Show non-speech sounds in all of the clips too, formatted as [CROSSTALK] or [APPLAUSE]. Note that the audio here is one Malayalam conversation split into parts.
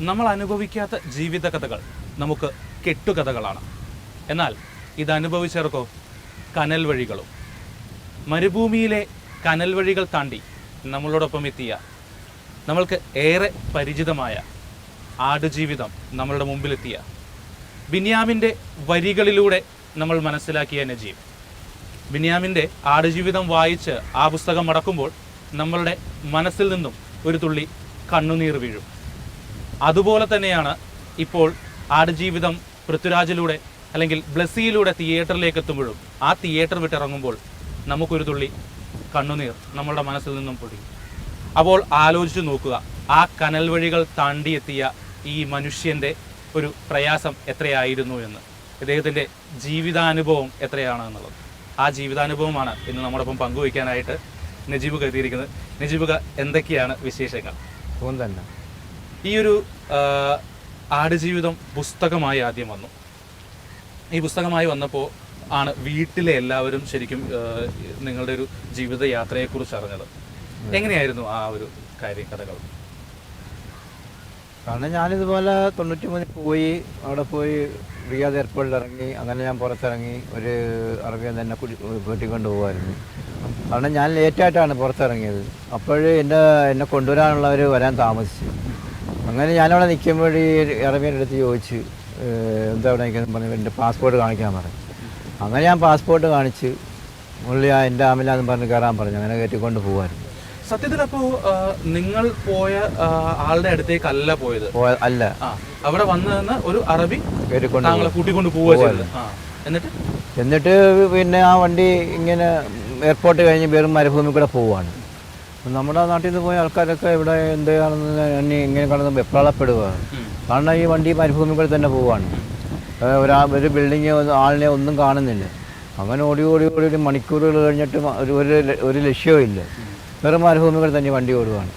നമ്മൾ അനുഭവിക്കാത്ത ജീവിത കഥകൾ നമുക്ക് കെട്ടുകഥകളാണ്. എന്നാൽ ഇത് അനുഭവിച്ചവർക്കോ കനൽ വഴികളും. മരുഭൂമിയിലെ കനൽ വഴികൾ താണ്ടി നമ്മളോടൊപ്പം എത്തിയ നമ്മൾക്ക് ഏറെ പരിചിതമായ ആടുജീവിതം നമ്മളുടെ മുമ്പിലെത്തിയ ബിനിയാമിന്റെ വരികളിലൂടെ നമ്മൾ മനസ്സിലാക്കിയ നജീബ് ബിന്യാമിന്റെ ആടുജീവിതം വായിച്ച് ആ പുസ്തകം മടക്കുമ്പോൾ നമ്മളുടെ മനസ്സിൽ നിന്നും ഒരു തുള്ളി കണ്ണുനീർ വീഴും. അതുപോലെ തന്നെയാണ് ഇപ്പോൾ ആടുജീവിതം പൃഥ്വിരാജിലൂടെ അല്ലെങ്കിൽ ബ്ലസ്സിയിലൂടെ തിയേറ്ററിലേക്ക് എത്തുമ്പോഴും ആ തിയേറ്റർ വിട്ടിറങ്ങുമ്പോൾ നമുക്കൊരു തുള്ളി കണ്ണുനീർ നമ്മളുടെ മനസ്സിൽ നിന്നും പൊടി. അപ്പോൾ ആലോചിച്ച് നോക്കുക ആ കനൽ വഴികൾ താണ്ടിയെത്തിയ ഈ മനുഷ്യന്റെ ഒരു പ്രയാസം എത്രയായിരുന്നു എന്ന്? ഇദ്ദേഹത്തിന്റെ ജീവിതാനുഭവം എത്രയാണ് എന്നുള്ളത്. ആ ജീവിതാനുഭവമാണ് ഇന്ന് നമ്മോടൊപ്പം പങ്കുവയ്ക്കാനായിട്ട് നജീബ് എത്തിയിരിക്കുന്നത് നജീബ് എന്തൊക്കെയാണ് വിശേഷങ്ങൾ? തന്നെ. ഈ ഒരു ആടുജീവിതം പുസ്തകമായി ആദ്യം വന്നു. ഈ പുസ്തകമായി വന്നപ്പോൾ ആണ് വീട്ടിലെ എല്ലാവരും ശരിക്കും നിങ്ങളുടെ ഒരു ജീവിത യാത്രയെക്കുറിച്ച് അറിഞ്ഞത് എങ്ങനെയായിരുന്നു ആ ഒരു കാര്യം കഥകൾ കാരണം ഞാനിതുപോലെ തൊണ്ണൂറ്റി മൂന്നിൽ പോയി അവിടെ പോയി റിയാദ് എയർപോർട്ടിൽ ഇറങ്ങി അങ്ങനെ ഞാൻ പുറത്തിറങ്ങി ഒരു അറബിയൻ തന്നെ കുടി കൂട്ടിക്കൊണ്ട് പോകുമായിരുന്നു കാരണം ഞാൻ ലേറ്റായിട്ടാണ് പുറത്തിറങ്ങിയത്. അപ്പോൾ എന്റെ എന്നെ കൊണ്ടുവരാനുള്ളവർ വരാൻ താമസിച്ചു. അങ്ങനെ ഞാനവിടെ നിൽക്കുമ്പോൾ ഈ അടുത്ത് ചോദിച്ചു എന്താ അവിടെ നിൽക്കുന്നത് പറഞ്ഞു എന്റെ പാസ്പോർട്ട് കാണിക്കാൻ പറഞ്ഞു. അങ്ങനെ ഞാൻ പാസ്പോർട്ട് കാണിച്ച് പുള്ളി ആ എന്റെ ആമിലാന്ന് പറഞ്ഞ് കയറാൻ പറഞ്ഞു. അങ്ങനെ കയറ്റിക്കൊണ്ട് പോകുമായിരുന്നു സത്യത്തിൽ അപ്പോൾ നിങ്ങൾ പോയ ആളുടെ ആളുടെ അടുത്തേക്കല്ല പോയത്? അല്ല. അവിടെ വന്നു നിന്ന് ഒരു അറബി കൂട്ടിക്കൊണ്ട് പോവുക എന്നിട്ട്? എന്നിട്ട് പിന്നെ ആ വണ്ടി ഇങ്ങനെ എയർപോർട്ട് കഴിഞ്ഞ് വെറും മരുഭൂമി കൂടെ അപ്പം നമ്മുടെ നാട്ടിൽ നിന്ന് പോയ ആൾക്കാരൊക്കെ ഇവിടെ എന്താണെന്ന് എന്നെ ഇങ്ങനെ കടന്ന് വെപ്രാളപ്പെടുകയാണ് കാരണം ഈ വണ്ടി മരുഭൂമി കൂടെ തന്നെ പോവുകയാണ് ഒരാ ഒരു ബിൽഡിങ് ആളിനെ ഒന്നും കാണുന്നില്ല. അങ്ങനെ ഓടി ഓടി ഓടി ഒരു മണിക്കൂറുകൾ കഴിഞ്ഞിട്ട് ഒരു ഒരു ഒരു ലക്ഷ്യവും ഇല്ല. വെറും മരുഭൂമി കൂടെ തന്നെ വണ്ടി ഓടുകയാണ്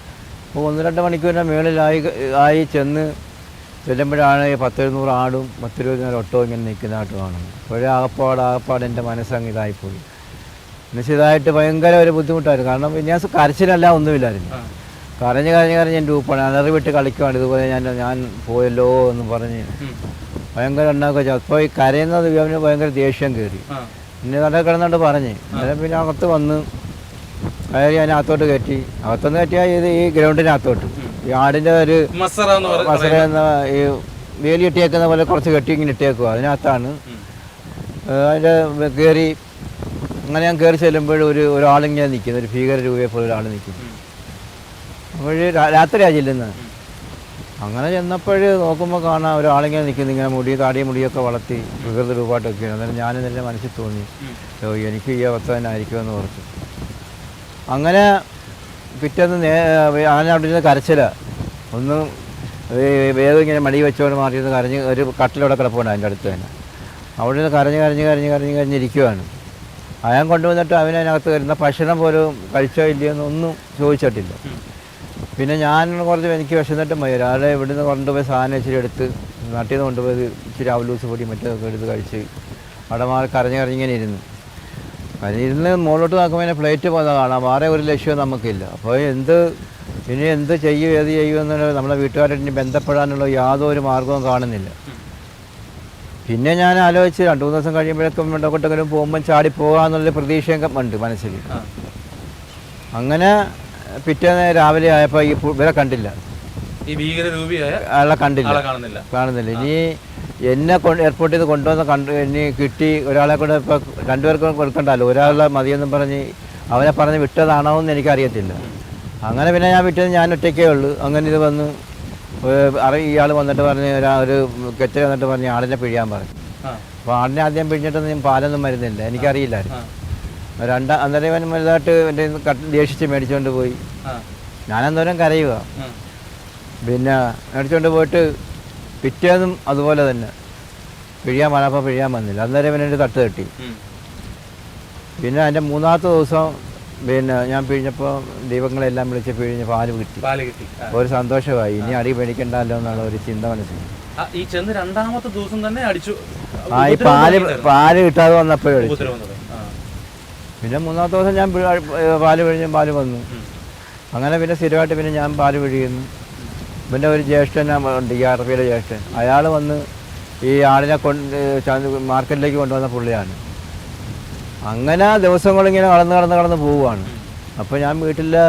അപ്പോൾ ഒന്ന് രണ്ട് മണിക്കൂറിന്റെ മേളിലായി ആയി ചെന്ന് ചെല്ലുമ്പോഴാണ് ഈ പത്തെഴുന്നൂറ് ആടും പത്തിരുപതിനാല് ഒട്ടോ ഇങ്ങനെ നിൽക്കുന്നതായിട്ട് കാണുന്നത്. അപ്പോഴേ ആകപ്പാട് ആകപ്പാട് എന്റെ മനസ്സങ്ങ് ഇതായിപ്പോയി. ഇതായിട്ട് ഭയങ്കര ഒരു ബുദ്ധിമുട്ടായിരുന്നു. കാരണം ഞാൻ കരച്ചിലല്ല ഒന്നുമില്ലായിരുന്നു. കരഞ്ഞ് കരഞ്ഞ് കരഞ്ഞ് എന്റെ ഉപ്പാണ് അലറി വിട്ട് കളിക്കുവാണ്. ഇതുപോലെ ഞാൻ ഞാൻ പോയല്ലോ എന്ന് പറഞ്ഞ്. ഭയങ്കര ഉണ്ടാക്കുക അപ്പോൾ ഈ കരയുന്നത് അവന് ഭയങ്കര ദേഷ്യം കയറി. പിന്നെ നല്ല കിടന്നുകൊണ്ട് പറഞ്ഞ്. അന്നേരം പിന്നെ അകത്ത് വന്ന് കയറി ഞാൻ അകത്തോട്ട് കയറ്റി. അകത്തുനിന്ന് കയറ്റിയാൽ ഇത് ഈ ഗ്രൗണ്ടിനകത്തോട്ട്. ഈ ആടിന്റെ ഒരു മസറ എന്ന് ഈ വേലി ഇട്ടേക്കുന്ന പോലെ കുറച്ച് കെട്ടി ഇങ്ങനെ ഇട്ടേക്കുക അതിനകത്താണ് അതിന്റെ കയറി അങ്ങനെ ഞാൻ കയറി ചെല്ലുമ്പോൾ ഒരു ഒരാളിങ്ങനെ നിൽക്കുന്നു ഒരു ഭീകര രൂപയെ പോലെ ഒരാൾ നിൽക്കുന്നു. അപ്പോൾ രാത്രിയാണ് ചെല്ലുന്നത് അങ്ങനെ ചെന്നപ്പോൾ നോക്കുമ്പോൾ കാണാം ഒരാളിങ്ങനെ നിൽക്കുന്നു ഇങ്ങനെ മുടി താടി മുടിയൊക്കെ വളർത്തി വികൃത രൂപമായിട്ടൊക്കെയാണ് അന്നേരം ഞാനും എന്റെ മനസ്സിൽ തോന്നി എനിക്ക് ഈ അവസ്ഥ തന്നെ ആയിരിക്കുമെന്ന് ഓർത്തു. അങ്ങനെ പിറ്റേന്ന് നേ അങ്ങനെ അവിടെ ഇരുന്ന് കരച്ചില. ഒന്ന് വേഗം ഇങ്ങനെ മടി വെച്ചോണ്ട് മാറിയിരുന്ന് കരഞ്ഞ് ഒരു കട്ടിലവിടെ കിടപ്പുണ്ട് അതിന്റെ അടുത്ത് തന്നെ. അവിടെ നിന്ന് കരഞ്ഞ് കരഞ്ഞ് കരഞ്ഞ് കരഞ്ഞ് കരഞ്ഞിരിക്കുവാണ് അയാൻ കൊണ്ടുവന്നിട്ട് അവനതിനകത്ത് വരുന്ന ഭക്ഷണം പോലും കഴിച്ചോ ഇല്ലയോ എന്നൊന്നും ചോദിച്ചിട്ടില്ല. പിന്നെ ഞാൻ കുറച്ച് എനിക്ക് വിശന്നിട്ട് മതി ഒരാളെ ഇവിടുന്ന് കൊണ്ടുപോയി സാധനം ഇച്ചിരി എടുത്ത് നാട്ടിൽ നിന്ന് കൊണ്ടുപോയി ഇച്ചിരി അവലൂസ് പൊടി മറ്റൊക്കെ എടുത്ത് കഴിച്ച് അവിടെ മാറി കരഞ്ഞ് കരഞ്ഞിങ്ങനെ ഇരുന്നു. കരഞ്ഞിരുന്ന് മുകളിലോട്ട് നോക്കുമ്പോൾ അതിനെ പ്ലേറ്റ് പോകുന്ന കാണാം. വേറെ ഒരു ലക്ഷ്യവും നമുക്കില്ല. അപ്പോൾ എന്ത് ഇനി എന്ത് ചെയ്യും ഏത് ചെയ്യുമെന്നുള്ള നമ്മുടെ നമ്മളെ വീട്ടുകാരായിട്ട് ഇനി ബന്ധപ്പെടാനുള്ള യാതൊരു മാർഗവും കാണുന്നില്ല. പിന്നെ ഞാൻ ആലോചിച്ച് രണ്ടു മൂന്ന് ദിവസം കഴിയുമ്പോഴേക്കും വെണ്ടക്കൊട്ടെങ്കിലും പോകുമ്പോൾ ചാടി പോകാമെന്നുള്ള പ്രതീക്ഷയൊക്കെ ഉണ്ട് മനസ്സിൽ. അങ്ങനെ പിറ്റേന്ന് രാവിലെ ആയപ്പോൾ ഈ ഇവരെ കണ്ടില്ല. ഈ ഭീകര രൂപിയായ ആളെ കണ്ടില്ല. കാണുന്നില്ല. ഇനി എന്നെ എയർപോർട്ടിൽ നിന്ന് കൊണ്ടുവന്ന് കണ്ടു ഇനി കിട്ടി ഒരാളെ കൂടെ ഇപ്പോൾ രണ്ടുപേർക്കും കൊടുക്കണ്ടല്ലോ. ഒരാളെ മതിയെന്നും പറഞ്ഞ് അവനെ പറഞ്ഞ് വിട്ടതാണോ എന്ന് എനിക്കറിയത്തില്ല. അങ്ങനെ പിന്നെ ഞാൻ വിട്ടത് ഞാൻ ഒറ്റയ്ക്കേ ഉള്ളൂ. അങ്ങനെ ഇത് വന്ന് അറി ഇയാൾ വന്നിട്ട് പറഞ്ഞ് ഒരാ ഒരു കെറ്റൽ വന്നിട്ട് പറഞ്ഞ് ആടിനെ പിഴിയാൻ പറഞ്ഞു. ആ. അപ്പോൾ ആടിനെ ആദ്യം പിഴിഞ്ഞിട്ട് ഞാൻ പാലൊന്നും മരുന്നില്ല എനിക്കറിയില്ലായിരുന്നു. രണ്ടാം അന്നേരം ഇവൻ വലുതായിട്ട് എന്റെ കട്ട് ദേഷിച്ച് മേടിച്ചുകൊണ്ട് പോയി. ഞാനെന്തോരം കരയുക പിന്നെ മേടിച്ചുകൊണ്ട് പോയിട്ട് പിറ്റേന്നും അതുപോലെ തന്നെ. പിഴിയാൻ പറഞ്ഞപ്പോൾ പിഴിയാൻ വന്നില്ല. അന്നേരം ഇവനെ തട്ട് തട്ടി. പിന്നെ അതിന്റെ മൂന്നാമത്തെ ദിവസം പിന്നെ ഞാൻ പിഴിഞ്ഞപ്പോൾ ദൈവങ്ങളെല്ലാം വിളിച്ച് പിഴിഞ്ഞ് പാൽ കിട്ടി. പാൽ കിട്ടി. ആ. ഒരു സന്തോഷമായി. ഇനി അടി പേടിക്കണ്ടല്ലോ എന്നുള്ള ഒരു ചിന്ത മനസ്സിൽ. ആ, ഈ ചെന്ന് രണ്ടാമത്തെ ദിവസം തന്നെ അടിച്ചു. ആ ഈ പാൽ പാൽ കിട്ടാതെ വന്നപ്പോഴും അടിച്ചു. ഉപദ്രവം തുടങ്ങി. ആ. പിന്നെ മൂന്നാമത്തെ ദിവസം ഞാൻ പാൽ പിഴിഞ്ഞ് പാൽ വന്നു. ഉം. അങ്ങനെ പിന്നെ സ്ഥിരമായിട്ട് പിന്നെ ഞാൻ പാൽ പിഴിയുന്നു. പിന്നെ ഒരു ജ്യേഷ്ഠൻ ഉണ്ട് ഈ പിയിലെ ജ്യേഷ്ഠൻ. അയാൾ വന്ന് ഈ ആടിനെ കൊണ്ട് ചന്ത- മാർക്കറ്റിലേക്ക് കൊണ്ടുവന്ന പുള്ളിയാണ്. അങ്ങനെ ദിവസങ്ങളിങ്ങനെ കടന്ന് കടന്ന് കടന്ന് പോവുകയാണ്. അപ്പോൾ ഞാൻ വീട്ടിലെ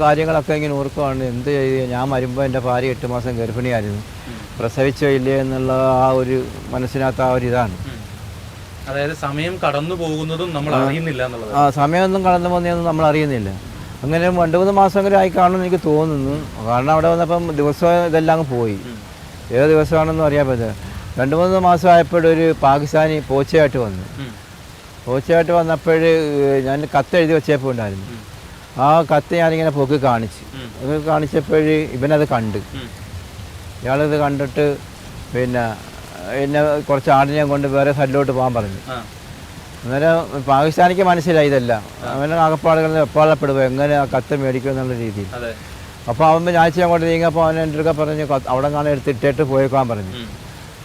കാര്യങ്ങളൊക്കെ ഇങ്ങനെ ഓർക്കുവാണ് എന്ത് ചെയ്ത് ഞാൻ വരുമ്പോൾ എന്റെ ഭാര്യ എട്ട് മാസം ഗർഭിണിയായിരുന്നു. പ്രസവിച്ചോ ഇല്ലേ എന്നുള്ള ആ ഒരു മനസ്സിനകത്ത് ആ ഒരു ഇതാണ്. അതായത് സമയം കടന്നു പോകുന്നതും നമ്മൾ അറിയുന്നില്ല ആ സമയമൊന്നും കടന്നു പോകുന്നതൊന്നും നമ്മൾ അറിയുന്നില്ല. അങ്ങനെ രണ്ട് മൂന്ന് മാസമെങ്കിലും ആയി കാണുമെന്ന് എനിക്ക് തോന്നുന്നു. കാരണം അവിടെ വന്നപ്പം ദിവസം ഇതെല്ലാം അങ്ങ് പോയി. ഏത് ദിവസമാണെന്നും അറിയാൻ പറ്റില്ല. രണ്ട് മൂന്ന് മാസം ആയപ്പോഴൊരു പാകിസ്ഥാനി പോച്ചയായിട്ട് വന്നു. ഉം. പോച്ചയായിട്ട് വന്നപ്പോൾ ഞാൻ കത്ത് എഴുതി വെച്ചപ്പോൾ ഉണ്ടായിരുന്നു. ആ കത്ത് ഞാനിങ്ങനെ പൊക്കി കാണിച്ചു. അത് കാണിച്ചപ്പോൾ ഇവനത് കണ്ട്. ഇയാളത് കണ്ടിട്ട് പിന്നെ എന്നെ കുറച്ച് ആടിനെ കൊണ്ട് വേറെ സൈഡിലോട്ട് പോകാൻ പറഞ്ഞു. അന്നേരം പാകിസ്ഥാനിക്ക് മനസ്സിലായി ഇതല്ല. അവന്റെ ആകപ്പാടുകളിൽ എപ്പാളപ്പെടുക എങ്ങനെ ആ കത്ത് മേടിക്കും എന്നുള്ള രീതിയിൽ. അപ്പോൾ അവൻ ഞാഴ്ച അങ്ങോട്ട് നീങ്ങിയപ്പോൾ അവൻ എന്റെ അടുക്ക പറഞ്ഞ് "കത്ത് അവിടെ കാണാൻ എടുത്തിട്ടിട്ട് പോയേക്കാൻ പറഞ്ഞു.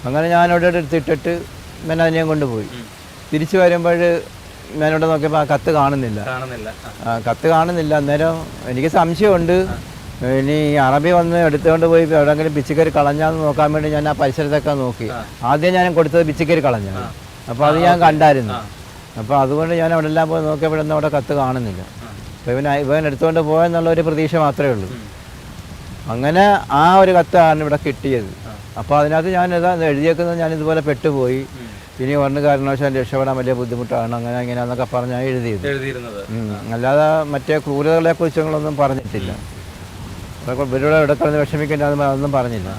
അങ്ങനെ ഞാൻ അവിടെ എടുത്തിട്ടിട്ട് ഇവൻ അതിനെയും കൊണ്ടുപോയി. തിരിച്ചു വരുമ്പോൾ ഞാനിവിടെ നോക്കിയപ്പോൾ ആ കത്ത് കാണുന്നില്ല. കാണുന്നില്ല. ആ. കത്ത് കാണുന്നില്ല. അന്നേരം എനിക്ക് സംശയമുണ്ട്. ഇനി അറബി വന്ന് എടുത്തുകൊണ്ട് പോയി എവിടെയെങ്കിലും പിച്ചിക്കറി കളഞ്ഞാന്ന് നോക്കാൻ വേണ്ടി ഞാൻ ആ പരിസരത്തൊക്കെ നോക്കി. ആദ്യം ഞാൻ കൊടുത്തത് പിച്ചിക്കറി കളഞ്ഞാണ്. അപ്പോൾ അത് ഞാൻ കണ്ടായിരുന്നു. അപ്പോൾ അതുകൊണ്ട് ഞാൻ അവിടെ എല്ലാം പോയി നോക്കിയപ്പോഴൊന്നും അവിടെ കത്ത് കാണുന്നില്ല. അപ്പോൾ ഇവൻ ഇവൻ എടുത്തുകൊണ്ട് പോയെന്നുള്ള ഒരു പ്രതീക്ഷ മാത്രമേ ഉള്ളൂ. അങ്ങനെ ആ ഒരു കത്താണ് ഇവിടെ കിട്ടിയത്. അപ്പോൾ അതിനകത്ത് ഞാൻ ഇതാ എഴുതിയേക്കുന്നത് ഞാൻ ഇതുപോലെ പെട്ടുപോയി. ഇനി പറഞ്ഞു കാരണവശാൽ രക്ഷപ്പെടാൻ വലിയ ബുദ്ധിമുട്ടാണ്. അങ്ങനെ ഇങ്ങനെയാന്നൊക്കെ പറഞ്ഞാൽ എഴുതിയത് എഴുതിയിരുന്നത്. അല്ലാതെ മറ്റേ ക്രൂരതകളെ കുറിച്ചൊന്നും പറഞ്ഞിട്ടില്ല. അതൊക്കെ ഇവരുടെ കിടന്ന് വിഷമിക്കേണ്ട അതൊന്നും പറഞ്ഞില്ല.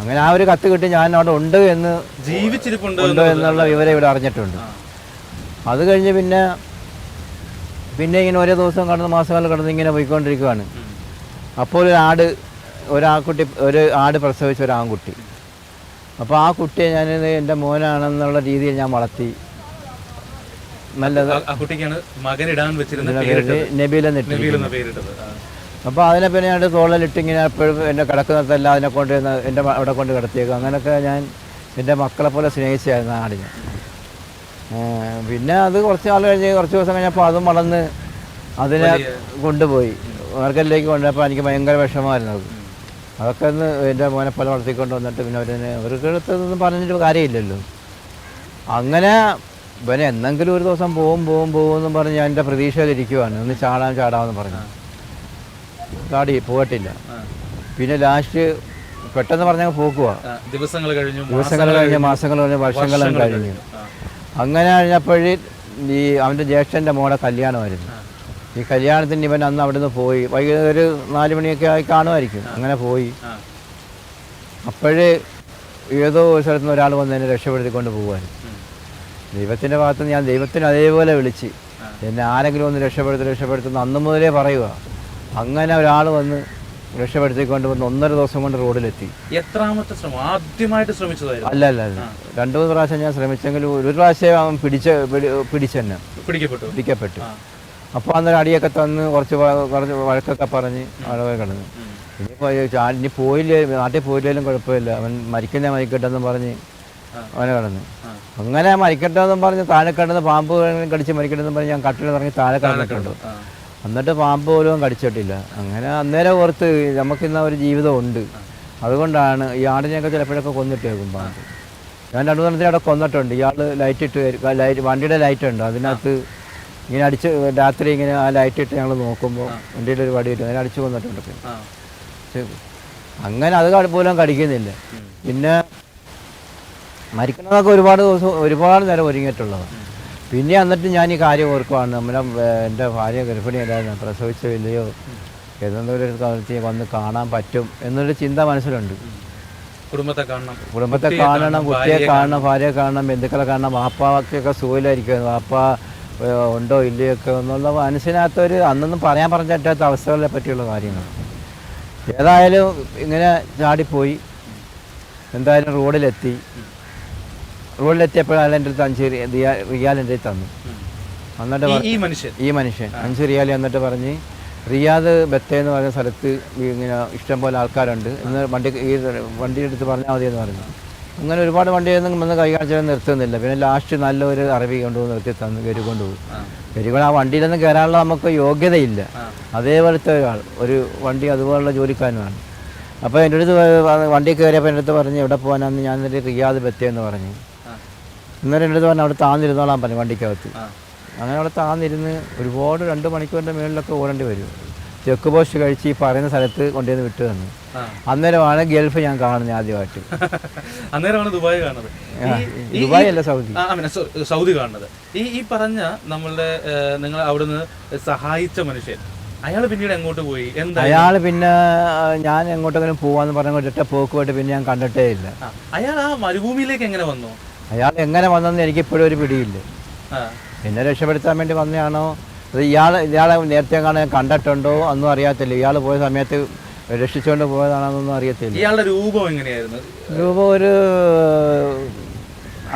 അങ്ങനെ ആ ഒരു കത്ത് കിട്ടി ഞാൻ അവിടെ ഉണ്ട് എന്ന് ജീവിച്ചിരിപ്പുണ്ട് ഉണ്ട് എന്നുള്ള വിവരം ഇവിടെ അറിഞ്ഞിട്ടുണ്ട്. അത് കഴിഞ്ഞ് പിന്നെ പിന്നെ ഇങ്ങനെ ഓരോ ദിവസം കടന്ന് മാസങ്ങൾ കടന്ന് ഇങ്ങനെ പോയിക്കൊണ്ടിരിക്കുകയാണ് അപ്പോൾ ഒരു ആട് ഒരാൾക്കുട്ടി ഒരു ആട് പ്രസവിച്ച ഒരു ആൺകുട്ടി. അപ്പോൾ ആ കുട്ടിയെ ഞാൻ എന്റെ മോനാണെന്നുള്ള രീതിയിൽ ഞാൻ വളർത്തി. നല്ലത് ആ- കുട്ടിക്കാണ് വെച്ചിരുന്ന പേരിട്ടത്. നബീൽ എന്ന പേരിട്ടത് ആ. അപ്പോൾ അതിനെ പിന്നെ ഞാൻ തോളിലിട്ട് ഇങ്ങനെ എപ്പോഴും എന്റെ കിടക്കുന്നതെല്ലാം അതിനെ കൊണ്ട് ചെന്ന് എന്റെ മ- അവിടെ കൊണ്ട് കിടത്തിയേക്കും. അങ്ങനെയൊക്കെ ഞാൻ എന്റെ മക്കളെ പോലെ സ്നേഹിച്ചായിരുന്നു ആ ആടിനെ ഏ, പിന്നെ അത് കുറച്ച് നാൾ കഴിഞ്ഞ് കുറച്ച് ദിവസം കഴിഞ്ഞപ്പോൾ അതും വളർന്ന് അതിനെ കൊണ്ടുപോയി. മാർക്കറ്റിലേക്ക് കൊണ്ടുപോയപ്പോൾ എനിക്ക് ഭയങ്കര വിഷമമായിരുന്നു അത്. അതൊക്കെ ഒന്ന് എന്റെ മോനെ പോലെ വളർത്തിക്കൊണ്ട് വന്നിട്ട് പിന്നെ അവരെ അവർക്ക് അടുത്തൊന്നും പറഞ്ഞിട്ട് കാര്യമില്ലല്ലോ. അങ്ങനെ പിന്നെ എന്തെങ്കിലും ഒരു ദിവസം പോവും പോവും പോവും എന്ന് പറഞ്ഞ് എന്റെ പ്രതീക്ഷയിലിരിക്കുവാണ് ഒന്ന് ചാടാൻ ചാടാമെന്ന് പറഞ്ഞു. ചാടി പോയിട്ടില്ല. പിന്നെ ലാസ്റ്റ് പെട്ടെന്ന് പറഞ്ഞാൽ പോക്കുവാ. ദിവസങ്ങൾ കഴിഞ്ഞു ദിവസങ്ങൾ കഴിഞ്ഞ് മാസങ്ങൾ കഴിഞ്ഞ് വർഷങ്ങൾ കഴിഞ്ഞു. അങ്ങനെ കഴിഞ്ഞപ്പോഴേ ഈ അവന്റെ ജ്യേഷ്ഠന്റെ മോളെ കല്യാണമായിരുന്നു. ഈ കല്യാണത്തിന് ഇവൻ അന്ന് അവിടുന്ന് പോയി. വൈകുന്നേരം ഒരു നാല് മണിയൊക്കെ ആയി കാണുമായിരിക്കും. അങ്ങനെ പോയി. അപ്പോഴേ ഏതോ ഒരു സ്ഥലത്ത് നിന്ന് ഒരാൾ വന്ന് എന്നെ രക്ഷപ്പെടുത്തിക്കൊണ്ട് പോകുമായിരുന്നു. ദൈവത്തിന്റെ ഭാഗത്ത് ഞാൻ ദൈവത്തിന് അതേപോലെ വിളിച്ച് എന്നെ ആരെങ്കിലും ഒന്ന് രക്ഷപ്പെടുത്തി രക്ഷപ്പെടുത്തുന്ന അന്ന് മുതലേ പറയുക. അങ്ങനെ ഒരാൾ വന്ന് രക്ഷപ്പെടുത്തിക്കൊണ്ട് വന്ന് ഒന്നര ദിവസം കൊണ്ട് റോഡിലെത്തി. എത്രാമത്തെ ശ്രമം? ആദ്യമായിട്ട് ശ്രമിച്ചതായിരുന്നു? അല്ല അല്ല അല്ല രണ്ടു മൂന്ന് പ്രാവശ്യം ഞാൻ ശ്രമിച്ചെങ്കിലും ഒരു പ്രാവശ്യം അവൻ പിടിച്ച പിടി- പിടിച്ചെന്നെ. പിടിക്കപ്പെട്ടു. പിടിക്കപ്പെട്ടു. അപ്പോൾ അന്നൊരു അടിയൊക്കെ തന്ന് കുറച്ച് കുറച്ച് വഴക്കൊക്കെ പറഞ്ഞ് അവിടെ കിടന്നു. ഇനിയിപ്പോൾ ഇനി പോയില്ലേ നാട്ടിൽ പോയില്ലേലും കുഴപ്പമില്ല. അവൻ മരിക്കുന്നേ മരിക്കട്ടെ എന്നും പറഞ്ഞ് അവനെ കിടന്നു. അങ്ങനെ മരിക്കട്ടെ എന്നും പറഞ്ഞ് താഴെ കിടന്ന് പാമ്പ് കടിച്ച് മരിക്കട്ടെ എന്നും പറഞ്ഞ് ഞാൻ കട്ടിൽ ഇറങ്ങി താഴെ കിടന്നിട്ടുണ്ട്. എന്നിട്ട് പാമ്പ് പോലും കടിച്ചിട്ടില്ല. അങ്ങനെ അന്നേരം ഓർത്ത് നമുക്കിന്ന ഒരു ജീവിതം ഉണ്ട്. അതുകൊണ്ടാണ് ഈ ആടിനെയൊക്കെ ചിലപ്പോഴൊക്കെ കൊന്നിട്ടേക്കും പാമ്പ്. ഞാൻ രണ്ടു മൂന്നെണ്ണത്തിന് അവിടെ കൊന്നിട്ടുണ്ട്. ഇയാൾ ലൈറ്റ് ഇട്ട്. ലൈറ്റ് വണ്ടിയുടെ ലൈറ്റ് ഉണ്ട്. അതിനകത്ത് ഇങ്ങനെ അടിച്ച് രാത്രി ഇങ്ങനെ ആ ലൈറ്റ് ഇട്ട് ഞങ്ങൾ നോക്കുമ്പോൾ എന്റെ ഒരു വടി ഇട്ട് അതിനെ അടിച്ച് കൊന്നിട്ടുണ്ട് പിന്നെ. അങ്ങനെ അത് പോലും കടിക്കുന്നില്ല. പിന്നെ മരിക്കണതൊക്കെ ഒരുപാട് ദിവസം ഒരുപാട് നേരം ഒരുങ്ങിയിട്ടുള്ളതാണ് പിന്നെ എന്നിട്ട് ഞാൻ ഈ കാര്യം ഓർക്കുവാണ്. നമ്മുടെ എന്റെ ഭാര്യ ഗർഭിണിയല്ലായിരുന്നു പ്രസവിച്ചില്ലയോ ഏതെങ്കിലും ഒരു കാലത്ത് വന്ന് കാണാൻ പറ്റും എന്നൊരു ചിന്ത മനസ്സിലുണ്ട്. കുടുംബത്തെ കാണണം. കുടുംബത്തെ കാണണം കുട്ടിയെ കാണണം ഭാര്യയെ കാണണം ബന്ധുക്കളെ കാണണം വാപ്പാക്കൊക്കെ സുഖമില്ലായിരിക്കും വാപ്പ ഉണ്ടോ ഇല്ലയോ ഒക്കെ എന്നുള്ള മനസ്സിനകത്തൊരു അന്നൊന്നും പറയാൻ പറഞ്ഞ പറ്റാത്ത അവസ്ഥകളെ പറ്റിയുള്ള കാര്യങ്ങൾ. ഏതായാലും ഇങ്ങനെ ചാടിപ്പോയി. എന്തായാലും റോഡിലെത്തി. റോഡിലെത്തിയപ്പോഴാണ് എന്റെ അടുത്ത് അഞ്ച് റിയാൽ എന്റെ തന്നു. എന്നിട്ട് ഈ- മനുഷ്യൻ? ഈ മനുഷ്യൻ. അഞ്ച് റിയാൽ എന്നിട്ട് പറഞ്ഞ് റിയാദ് ബത്തെ എന്ന് പറയുന്ന സ്ഥലത്ത് ഇങ്ങനെ ഇഷ്ടംപോലെ ആൾക്കാരുണ്ട്. എന്ന് വണ്ടി ഈ വണ്ടിയുടെ അടുത്ത് പറഞ്ഞാൽ മതി എന്ന് പറഞ്ഞു. അങ്ങനെ ഒരുപാട് വണ്ടിയൊന്നും വന്ന് കൈകാഴ്ച നിർത്തുന്നില്ല പിന്നെ ലാസ്റ്റ് നല്ലൊരു അറിവി കൊണ്ടുപോയി നിർത്തി തന്നു കയറി കൊണ്ടുപോകും. കയറിക്കൊണ്ട് ആ വണ്ടിയിലൊന്നും കയറാനുള്ള നമുക്ക് യോഗ്യതയില്ല. അതേപോലത്തെ ഒരാൾ ഒരു വണ്ടി അതുപോലുള്ള ജോലിക്കാരനാണ് അപ്പോൾ എന്റെ അടുത്ത് വണ്ടി കയറിയപ്പോൾ എന്റെ അടുത്ത് പറഞ്ഞ് എവിടെ പോകാനാന്ന് ഞാൻ എന്നിട്ട് റിയാദ് ബത്തേന്ന് പറഞ്ഞു. ഇന്നലെ എന്റെ അടുത്ത് പറഞ്ഞു അവിടെ താന്നിരുന്നോളാൻ പറഞ്ഞു വണ്ടിക്കകത്ത്. അങ്ങനെ അവിടെ താന്നിരുന്ന് ഒരുപാട് രണ്ട് മണിക്കൂറിന്റെ മുകളിലൊക്കെ ഓടേണ്ടി വരും ചെക്ക് പോസ്റ്റ് കഴിച്ച് ഈ പറയുന്ന സ്ഥലത്ത് കൊണ്ടുവന്ന് വിട്ടു തന്നു. അന്നേരമാണ് ഗൾഫ് ഞാൻ കാണുന്നത് ആദ്യമായിട്ട്. [LAUGHS] അന്നേരമാണ് ദുബായ് കാണുന്നത്. ദുബായ് അല്ല സൗദി. സൗദി കാണുന്നത്. ഈ ഈ പറഞ്ഞ നമ്മളുടെ നിങ്ങൾ അവിടുന്ന് സഹായിച്ച മനുഷ്യൻ അയാൾ പിന്നീട് എങ്ങോട്ട് പോയി? എന്താ അയാൾ പിന്നെ ഞാൻ എങ്ങോട്ടെങ്കിലും പോവാന്ന് പറഞ്ഞ ഒറ്റ പോക്ക് പോയിട്ട് പിന്നെ ഞാൻ കണ്ടിട്ടേ ഇല്ല. അയാൾ ആ മരുഭൂമിയിലേക്ക് എങ്ങനെ വന്നു? അയാൾ എങ്ങനെ വന്നെന്ന് എനിക്കിപ്പോഴും ഒരു പിടിയില്ല. എന്നെ രക്ഷപ്പെടുത്താൻ വേണ്ടി വന്നതാണോ അത് ഇയാൾ ഇയാളെ നേരത്തെ കാണാൻ കണ്ടിട്ടുണ്ടോ ഒന്നും അറിയാത്തില്ല. ഇയാൾ പോയ സമയത്ത് രക്ഷിച്ചുകൊണ്ട് പോയതാണെന്നൊന്നും അറിയത്തില്ല. ഇയാളുടെ രൂപം എങ്ങനെയായിരുന്നു? രൂപം ഒരു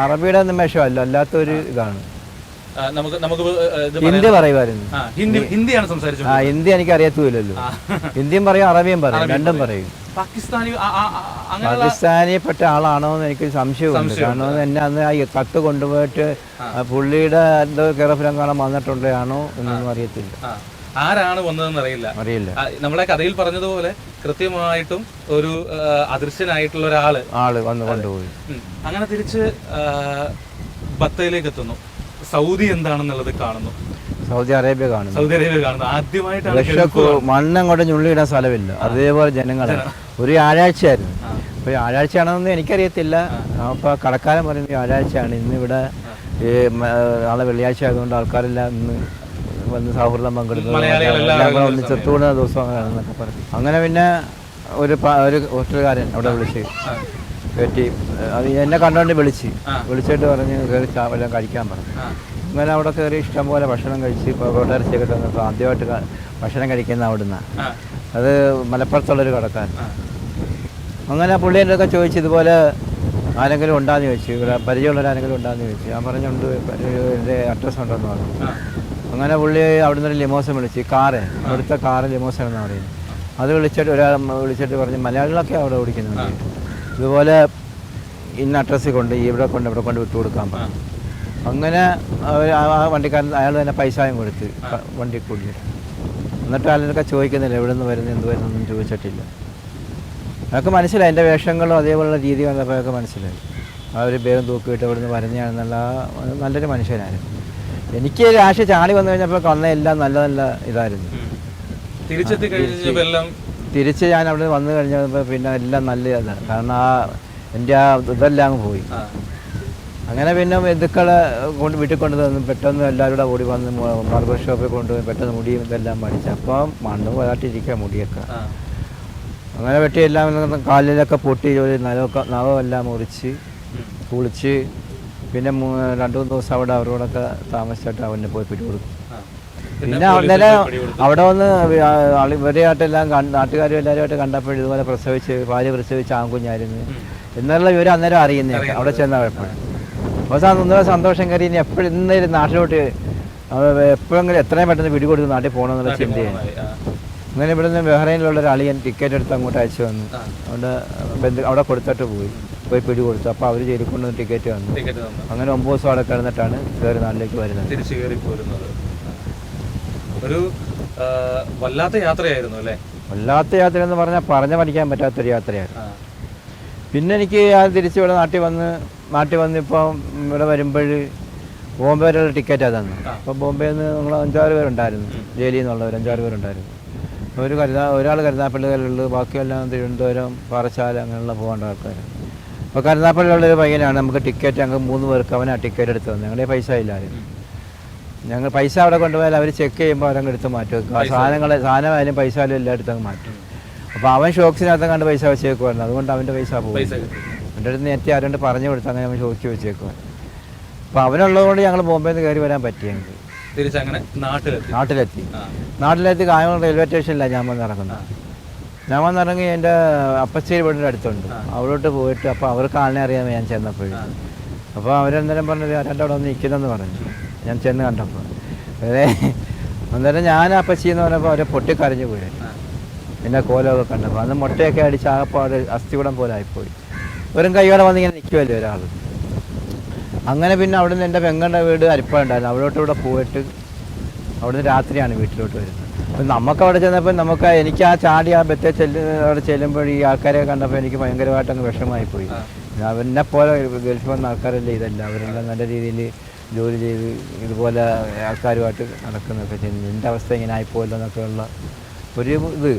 അറബിയുടെ നിമിഷമല്ല അല്ലാത്തൊരു ഇതാണ്. നമുക്ക് നമുക്ക് ഹിന്ദി പറയുമായിരുന്നു. ഹിന്ദി ഹിന്ദിയാണ് സംസാരിച്ചത് ആ ഹിന്ദി എനിക്ക് അറിയത്തുമില്ലല്ലോ ഹിന്ദിയും പറയും അറബിയും പറയും രണ്ടും പറയും. പാകിസ്ഥാനി പാകിസ്ഥാനിൽപ്പെട്ട ആളാണോ എന്ന് എനിക്ക് സംശയമുണ്ട്. കാരണം എന്നെ അന്ന് ആ കത്ത് കൊണ്ടുപോയിട്ട് പുള്ളിയുടെ എന്തോ കിറഫിലും കാണാൻ വന്നിട്ടുള്ളതാണോ എന്നൊന്നും അറിയത്തില്ല. ആരാണ് വന്നതെന്ന് അറിയില്ല. അറിയില്ല. നമ്മളെ കഥയിൽ പറഞ്ഞതുപോലെ കൃത്യമായിട്ടും ഒരു അദൃശ്യനായിട്ടുള്ള ഒരാൾ ആൾ വന്ന് കൊണ്ടുപോയി. അങ്ങനെ തിരിച്ച് ബത്തയിലേക്ക് എത്തുന്നു. സൗദി എന്താണെന്നുള്ളത് കാണുന്നു. സൗദി അറേബ്യ കാണുന്നു. സൗദി അറേബ്യ കാണുന്നു. ആദ്യമായിട്ടാണ് മണ്ണങ്ങോട്ട് ഞുള്ളിയിടാൻ സ്ഥലമില്ല. അതേപോലെ ജനങ്ങളാണ്. ഒരു വ്യാഴാഴ്ചയായിരുന്നു. അപ്പോൾ വ്യാഴാഴ്ചയാണെന്ന് എനിക്കറിയത്തില്ല. അപ്പോൾ കടക്കാരൻ പറയുന്നത് വ്യാഴാഴ്ചയാണ്. ഇന്ന് ഇവിടെ നാളെ വെള്ളിയാഴ്ച ആയതുകൊണ്ട് ആൾക്കാരെല്ലാം ഇന്ന് വന്ന് സൗഹൃദം പങ്കെടുക്കുന്നു. എല്ലാം ഒന്ന് ചെത്തുകൂടുന്ന ദിവസമാണെന്നൊക്കെ പറഞ്ഞു. അങ്ങനെ പിന്നെ ഒരു ഒരു ഹോട്ടലുകാരൻ അവിടെ വിളിച്ച്. കയറ്റി അത് എന്നെ കണ്ടുകൊണ്ട് വിളിച്ച്. വിളിച്ചിട്ട് പറഞ്ഞ് കയറി ചാവെല്ലാം കഴിക്കാൻ പറഞ്ഞു. അങ്ങനെ അവിടെ കയറി ഇഷ്ടംപോലെ ഭക്ഷണം കഴിച്ച് പൊറോട്ടരച്ചിയൊക്കെ തന്നപ്പോൾ ആദ്യമായിട്ട് ഭക്ഷണം കഴിക്കുന്ന അവിടുന്ന്. അത് മലപ്പുറത്തുള്ളൊരു കടക്കാരൻ. അങ്ങനെ പുള്ളി എന്റെ ഒക്കെ ചോദിച്ചു ഇതുപോലെ ആരെങ്കിലും ഉണ്ടാന്ന് ചോദിച്ചു. ഇവിടെ പരിചയമുള്ളവർ ആരെങ്കിലും ഉണ്ടാന്ന് ചോദിച്ചു. ഞാൻ പറഞ്ഞുണ്ട് എന്റെ അഡ്രസ്സ് ഉണ്ടെന്ന് പറഞ്ഞു. അങ്ങനെ പുള്ളി അവിടുന്ന് ഒരു ലിമോസൻ വിളിച്ച് കാറ് അവിടുത്തെ കാറ് ലിമോസൻ എന്ന് പറയുന്നത്. അത് വിളിച്ചിട്ട് ഒരാൾ വിളിച്ചിട്ട് പറഞ്ഞു മലയാളികളൊക്കെ അവിടെ ഓടിക്കുന്നുണ്ട്. ഇതുപോലെ ഇന്ന അഡ്രസ്സിൽ കൊണ്ട് ഇവിടെ കൊണ്ട് ഇവിടെ കൊണ്ട് വിട്ടു കൊടുക്കാൻ പറഞ്ഞു. അങ്ങനെ അവർ ആ വണ്ടിക്കാരൻ അയാൾ തന്നെ പൈസയും കൊടുത്ത് വണ്ടി കൂടി എന്നിട്ട് ആളിനൊക്കെ ചോദിക്കുന്നില്ല എവിടെ നിന്ന് വരുന്നത് എന്ത് വരുന്നൊന്നും ചോദിച്ചിട്ടില്ല. അതൊക്കെ മനസ്സിലായി. എന്റെ വേഷങ്ങളും അതേപോലുള്ള രീതി വന്നപ്പോഴൊക്കെ മനസ്സിലായി. ആ ഒരു ബേഗം തൂക്കിയിട്ട് ഇവിടുന്ന് വരുന്നതാണെന്നുള്ള നല്ലൊരു മനുഷ്യനായിരുന്നു. എനിക്ക് രാഷ്ട്രീയ ചാടി വന്നു കഴിഞ്ഞപ്പോൾ വന്ന എല്ലാം നല്ല നല്ല ഇതായിരുന്നു. തിരിച്ചെത്തി കഴിഞ്ഞപ്പോൾ തിരിച്ച് ഞാൻ അവിടെ വന്നു കഴിഞ്ഞപ്പോൾ പിന്നെ എല്ലാം നല്ല ഇതാണ്. കാരണം ആ എന്റെ ആ ഇതെല്ലാം അങ്ങ് പോയി. അങ്ങനെ പിന്നെ ബന്ധുക്കളെ കൊണ്ട് വീട്ടിൽ കൊണ്ട് തന്നു. പെട്ടെന്ന് എല്ലാവരും കൂടെ ഓടി വന്ന് ബാർബർ ഷോപ്പിൽ കൊണ്ടുപോയി പെട്ടെന്ന് മുടിയും ഇതെല്ലാം മടിച്ച്. അപ്പം മണ്ണ് പോരാട്ടിരിക്കുക മുടിയൊക്കെ. അങ്ങനെ വെട്ടി എല്ലാം കാലിലൊക്കെ പൊട്ടി ഒരു നഖമൊക്കെ നഖമെല്ലാം മുറിച്ച് കുളിച്ച്. പിന്നെ രണ്ടു മൂന്ന് ദിവസം അവിടെ അവരോടൊക്കെ താമസിച്ചിട്ട് അവനെ പോയി പിടികൊടുക്കും. പിന്നെ അന്നേരം അവിടെ വന്ന് ഇവരെയായിട്ടെല്ലാം കണ്ട് നാട്ടുകാരും എല്ലാവരുമായിട്ട് കണ്ടപ്പോൾ ഇതുപോലെ പ്രസവിച്ച് ഭാര്യ പ്രസവിച്ച് ആൺകുഞ്ഞായിരുന്നു. ഉം. എന്നുള്ള വിവരം അന്നേരം അറിയുന്നേ. അവിടെ ചെന്നപ്പോഴും അവസാനം ഒന്നുകൂടെ സന്തോഷം കയറി ഇനി എപ്പോഴും ഇന്ന് നാട്ടിലോട്ട് എപ്പോഴെങ്കിലും എത്രയും പെട്ടെന്ന് പിടികൊടുത്ത് നാട്ടിൽ പോകണമെന്നുള്ള ചിന്തയാണ്. പോകുന്നതായി. ഇവിടെ അങ്ങനെ ഇവിടുന്ന് ബഹ്റൈനിലുള്ള ഒരു അളിയൻ ടിക്കറ്റ് എടുത്ത് അങ്ങോട്ട് അയച്ചു വന്നു അതുകൊണ്ട് അവിടെ ബന്ധു അവിടെ കൊടുത്തിട്ട് പോയി. പോയി പിടി കൊടുത്തു അപ്പോൾ അവർ ജയിലിൽ കൊണ്ടുവന്ന് ടിക്കറ്റ് വന്നു അങ്ങനെ ഒമ്പത് ദിവസം അവിടെ കിടന്നിട്ടാണ് കയറി നാട്ടിലേക്ക് വരുന്നത്. തിരിച്ചു കയറി പോരുന്നത്. ഒരു വല്ലാത്ത യാത്രയായിരുന്നു അല്ലേ? വല്ലാത്ത യാത്ര എന്ന് പറഞ്ഞാൽ പറഞ്ഞ പഠിക്കാൻ പറ്റാത്തൊരു യാത്രയായിരുന്നു പിന്നെ എനിക്ക് ഞാൻ തിരിച്ചു ഇവിടെ നാട്ടിൽ വന്ന് നാട്ടിൽ വന്നിപ്പോൾ ഇവിടെ വരുമ്പോൾ ബോംബെ വരെയുള്ള ടിക്കറ്റാണ് തന്നു അപ്പോൾ ബോംബെയിൽ നിന്ന് നമ്മൾ അഞ്ചാറ് പേരുണ്ടായിരുന്നു. ജയിലിൽ നിന്നുള്ളവർ അഞ്ചാറ് പേരുണ്ടായിരുന്നു. ഒരു കരുതാ ഒരാൾ കരുനാപ്പള്ളികളുള്ളൂ ബാക്കിയെല്ലാം തിരുവനന്തപുരം പാറശാല അങ്ങനെയുള്ള പോകേണ്ട ആൾക്കാർ അപ്പോൾ കരുനാപ്പള്ളിയുള്ളൊരു പയ്യനാണ് നമുക്ക് ടിക്കറ്റ് അങ്ങ് മൂന്ന് പേർക്ക് അവനാ ടിക്കറ്റ് എടുത്ത് തന്നെ ഞങ്ങളുടെ പൈസ ഇല്ലായിരുന്നു ഞങ്ങൾ പൈസ അവിടെ കൊണ്ടുപോയാൽ അവർ ചെക്ക് ചെയ്യുമ്പോൾ അവരങ്ങ് എടുത്ത് മാറ്റും. സാധനങ്ങൾ സാധനമായാലും പൈസ ആയാലും എല്ലാം എടുത്തങ്ങ് മാറ്റും. അപ്പോൾ അവൻ ഷോക്സിനകത്ത് കണ്ട് പൈസ വെച്ചേക്കുമായിരുന്നു അതുകൊണ്ട് അവന്റെ പൈസ പോകും എന്റെ അടുത്ത് നേരത്തെ ആരോണ്ട് പറഞ്ഞു കൊടുത്താൽ അങ്ങനെ ചോദിച്ചു വെച്ചേക്കും. അപ്പോൾ അവനുള്ളതുകൊണ്ട് ഞങ്ങൾ ബോംബെയിൽ നിന്ന് കയറി വരാൻ പറ്റിയെങ്കിൽ. തിരിച്ചങ്ങനെ നാട്ടിലെത്തി. നാട്ടിലെത്തി. നാട്ടിലെത്തി കായംകുളം റെയിൽവേ സ്റ്റേഷനിലാണ് ഞാൻ വന്നിറങ്ങുന്നത് ഞാൻ വന്നിറങ്ങി എന്റെ അപ്പശ്ശേരി വീടിന്റെ അടുത്തുണ്ട്. അവിടോട്ട് പോയിട്ട് അപ്പോൾ അവർക്ക് ആളിനെ അറിയാൻ ഞാൻ ചെന്നപ്പോഴും. അപ്പോൾ അവരെന്തേലും പറഞ്ഞത് ആരാണ്ട് അവിടെ വന്ന് നിൽക്കുന്നെന്ന് പറഞ്ഞു. ഞാൻ ചെന്ന് കണ്ടപ്പോൾ അതെ അന്നേരം ഞാൻ അപ്പച്ചി എന്ന് പറഞ്ഞപ്പോൾ അവരെ പൊട്ടിക്കരഞ്ഞു പോയി. എന്റെ കോലമൊക്കെ കണ്ടപ്പോൾ അന്ന് മുട്ടയൊക്കെ അടിച്ച് ആകപ്പാട് അസ്ഥികുടം പോലെ ആയിപ്പോയി. വെറും കൈയോടെ വന്നിങ്ങനെ നിൽക്കുമല്ലോ ഒരാൾ അങ്ങനെ പിന്നെ അവിടുന്ന് എന്റെ പെങ്ങളുടെ വീട് അരിപ്പുണ്ടായിരുന്നു അവിടോട്ട് ഇവിടെ പോയിട്ട് അവിടുന്ന് രാത്രിയാണ് വീട്ടിലോട്ട് വരുന്നത്. അപ്പം നമുക്ക് അവിടെ ചെന്നപ്പോൾ നമുക്ക് എനിക്ക് ആ ചാടി ആ ബത്തെ ചെല്ല് അവിടെ ചെല്ലുമ്പോൾ ഈ ആൾക്കാരെ കണ്ടപ്പോൾ എനിക്ക് ഭയങ്കരമായിട്ട് അങ്ങ് വിഷമമായി പോയി. അവരെന്നെ പോലെ ഗൾഫിൽ വന്ന ആൾക്കാരല്ലേ ഇതല്ല. അവരെല്ലാം നല്ല രീതിയിൽ ജോലി ചെയ്ത് ഇതുപോലെ ആൾക്കാരുമായിട്ട് നടക്കുന്നൊക്കെ ചെയ്യുന്നു എന്റെ അവസ്ഥ ഇങ്ങനെ ആയിപ്പോയല്ലോ എന്നൊക്കെയുള്ള ഒരു ഇത്.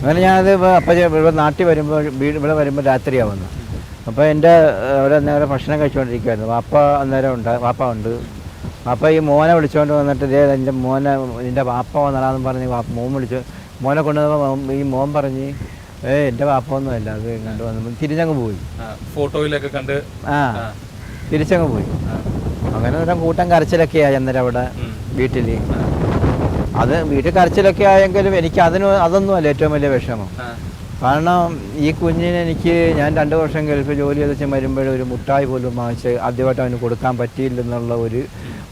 അങ്ങനെ ഞാനത് അപ്പം ഇവിടെ നാട്ടിൽ വരുമ്പോൾ വീട് ഇവിടെ വരുമ്പോൾ രാത്രിയാവുന്നു. അപ്പോൾ എന്റെ അവിടെ നേരെ ഭക്ഷണം കഴിച്ചുകൊണ്ടിരിക്കുമായിരുന്നു വാപ്പ അന്നേരം ഉണ്ട് വാപ്പ ഉണ്ട്. വാപ്പ ഈ മോനെ വിളിച്ചുകൊണ്ട് വന്നിട്ട് ഇതേ എന്റെ മോനെ നിന്റെ വാപ്പ വന്നടാന്ന് പറഞ്ഞ് വാപ്പ മോൻ വിളിച്ചു മോനെ കൊണ്ടുവന്നപ്പോൾ ഈ മോൻ പറഞ്ഞ് ഏ എന്റെ വാപ്പ ഒന്നുമല്ല അത് കണ്ടു വന്നപ്പോൾ തിരിച്ചങ്ങ് പോയി. ഫോട്ടോയിലൊക്കെ കണ്ട് ആ തിരിച്ചങ്ങ് പോയി. അങ്ങനെ ഒരു കൂട്ടം കരച്ചിലൊക്കെ ആയി അന്നേരം അവിടെ. വീട്ടിൽ അത് വീട്ടിൽ കരച്ചിലൊക്കെ ആയെങ്കിലും എനിക്ക് അതിന് അതൊന്നുമല്ല ഏറ്റവും വലിയ വിഷമം. കാരണം ഈ കുഞ്ഞിന് എനിക്ക് ഞാൻ രണ്ട് വർഷം ഗൾഫിൽ ജോലി ചെയ്ത് വരുമ്പോഴും ഒരു മുട്ടായി പോലും വാങ്ങിച്ച് ആദ്യമായിട്ട് അവന് കൊടുക്കാൻ പറ്റിയില്ലെന്നുള്ള ഒരു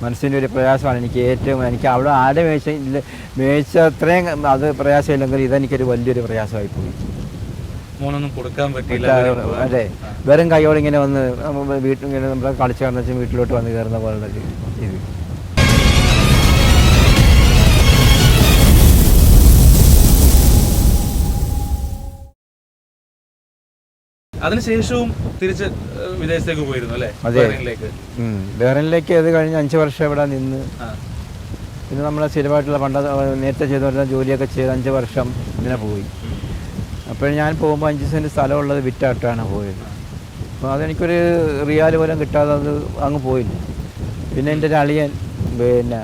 മനസ്സിന്റെ ഒരു പ്രയാസമാണ് എനിക്ക് ഏറ്റവും എനിക്ക് അവിടെ ആടെ മേച്ച ഇല്ല മേച്ച അത്രയും അത് പ്രയാസമില്ലെങ്കിൽ ഇതെനിക്കൊരു വലിയൊരു പ്രയാസമായി പോയി. മോനൊന്നും കൊടുക്കാൻ പറ്റില്ല അതെ വെറും കൈയോടെ ഇങ്ങനെ വന്ന് വീട്ടിൽ ഇങ്ങനെ നമ്മളെ കളിച്ചു കടന്നു വീട്ടിലോട്ട് വന്ന് കയറുന്ന പോലെ ഇത്. അതിനുശേഷവും തിരിച്ച് വിദേശത്തേക്ക് പോയിരുന്നു അല്ലേ. ബഹ്റൈനിലേക്ക്. ബഹ്റൈനിലേക്ക് അത് കഴിഞ്ഞ് അഞ്ച് വർഷം ഇവിടെ നിന്ന് പിന്നെ നമ്മളെ സ്ഥിരമായിട്ടുള്ള പണ്ട നേരത്തെ ചെയ്തുകൊണ്ടിരുന്ന ജോലിയൊക്കെ ചെയ്ത് അഞ്ച് വർഷം ഇങ്ങനെ പോയി. അപ്പോൾ ഞാൻ പോകുമ്പോൾ അഞ്ച് സെന്റ് സ്ഥലമുള്ളത് വിറ്റായിട്ടാണ് പോയത്. അപ്പോൾ അതെനിക്കൊരു റിയാൽ പോലും കിട്ടാതെ അത് അങ്ങ് പോയില്ല. പിന്നെ എന്റെ ഒരു അളിയൻ പിന്നെ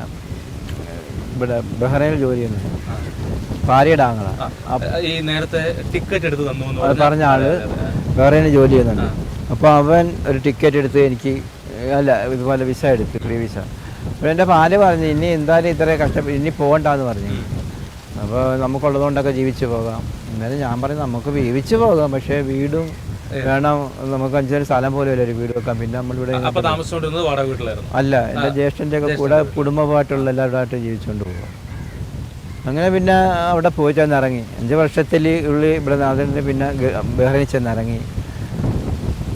ഇവിടെ ബഹ്റൈനിൽ ജോലി ചെയ്യുന്നു. ഭാര്യയുടെ ആങ്ങള ഈ നേരത്തെ ടിക്കറ്റ് എടുത്ത് തന്നു പറഞ്ഞ ആൾ അതെ. ജോലി ചെയ്യുന്നുണ്ട്. അപ്പോൾ അവൻ ഒരു ടിക്കറ്റ് എടുത്ത് എനിക്ക് അല്ല ഇതുപോലെ വിസ എടുത്ത് ഫ്രീ വിസ അപ്പോൾ എന്റെ ഭാര്യ പറഞ്ഞു ഇനി എന്തായാലും ഇത്രയും കഷ്ടപ്പെട്ട് ഇനി പോകണ്ടെന്ന് പറഞ്ഞു. അപ്പോൾ നമുക്കുള്ളതുകൊണ്ടൊക്കെ ജീവിച്ചു പോകാം. എന്നാലും ഞാൻ പറഞ്ഞു നമുക്ക് ജീവിച്ചു പോകാം പക്ഷേ വീടും വേണം. നമുക്ക് അഞ്ചൊരു സ്ഥലം പോലും ഇല്ല ഒരു വീട് വെക്കാം. പിന്നെ നമ്മളിവിടെ അല്ല എന്റെ ജ്യേഷ്ഠന്റെ ഒക്കെ കൂടെ കുടുംബമായിട്ടുള്ള എല്ലാവരുമായിട്ട് ജീവിച്ചുകൊണ്ട് പോകാം. അങ്ങനെ പിന്നെ അവിടെ പോയി ചെന്നിറങ്ങി. അഞ്ച് വർഷത്തിൽ ഉള്ളി ഇവിടെ അതിന് പിന്നെ ബഹറിനി ബഹ്റൈനിൽ ചെന്ന് ഇറങ്ങി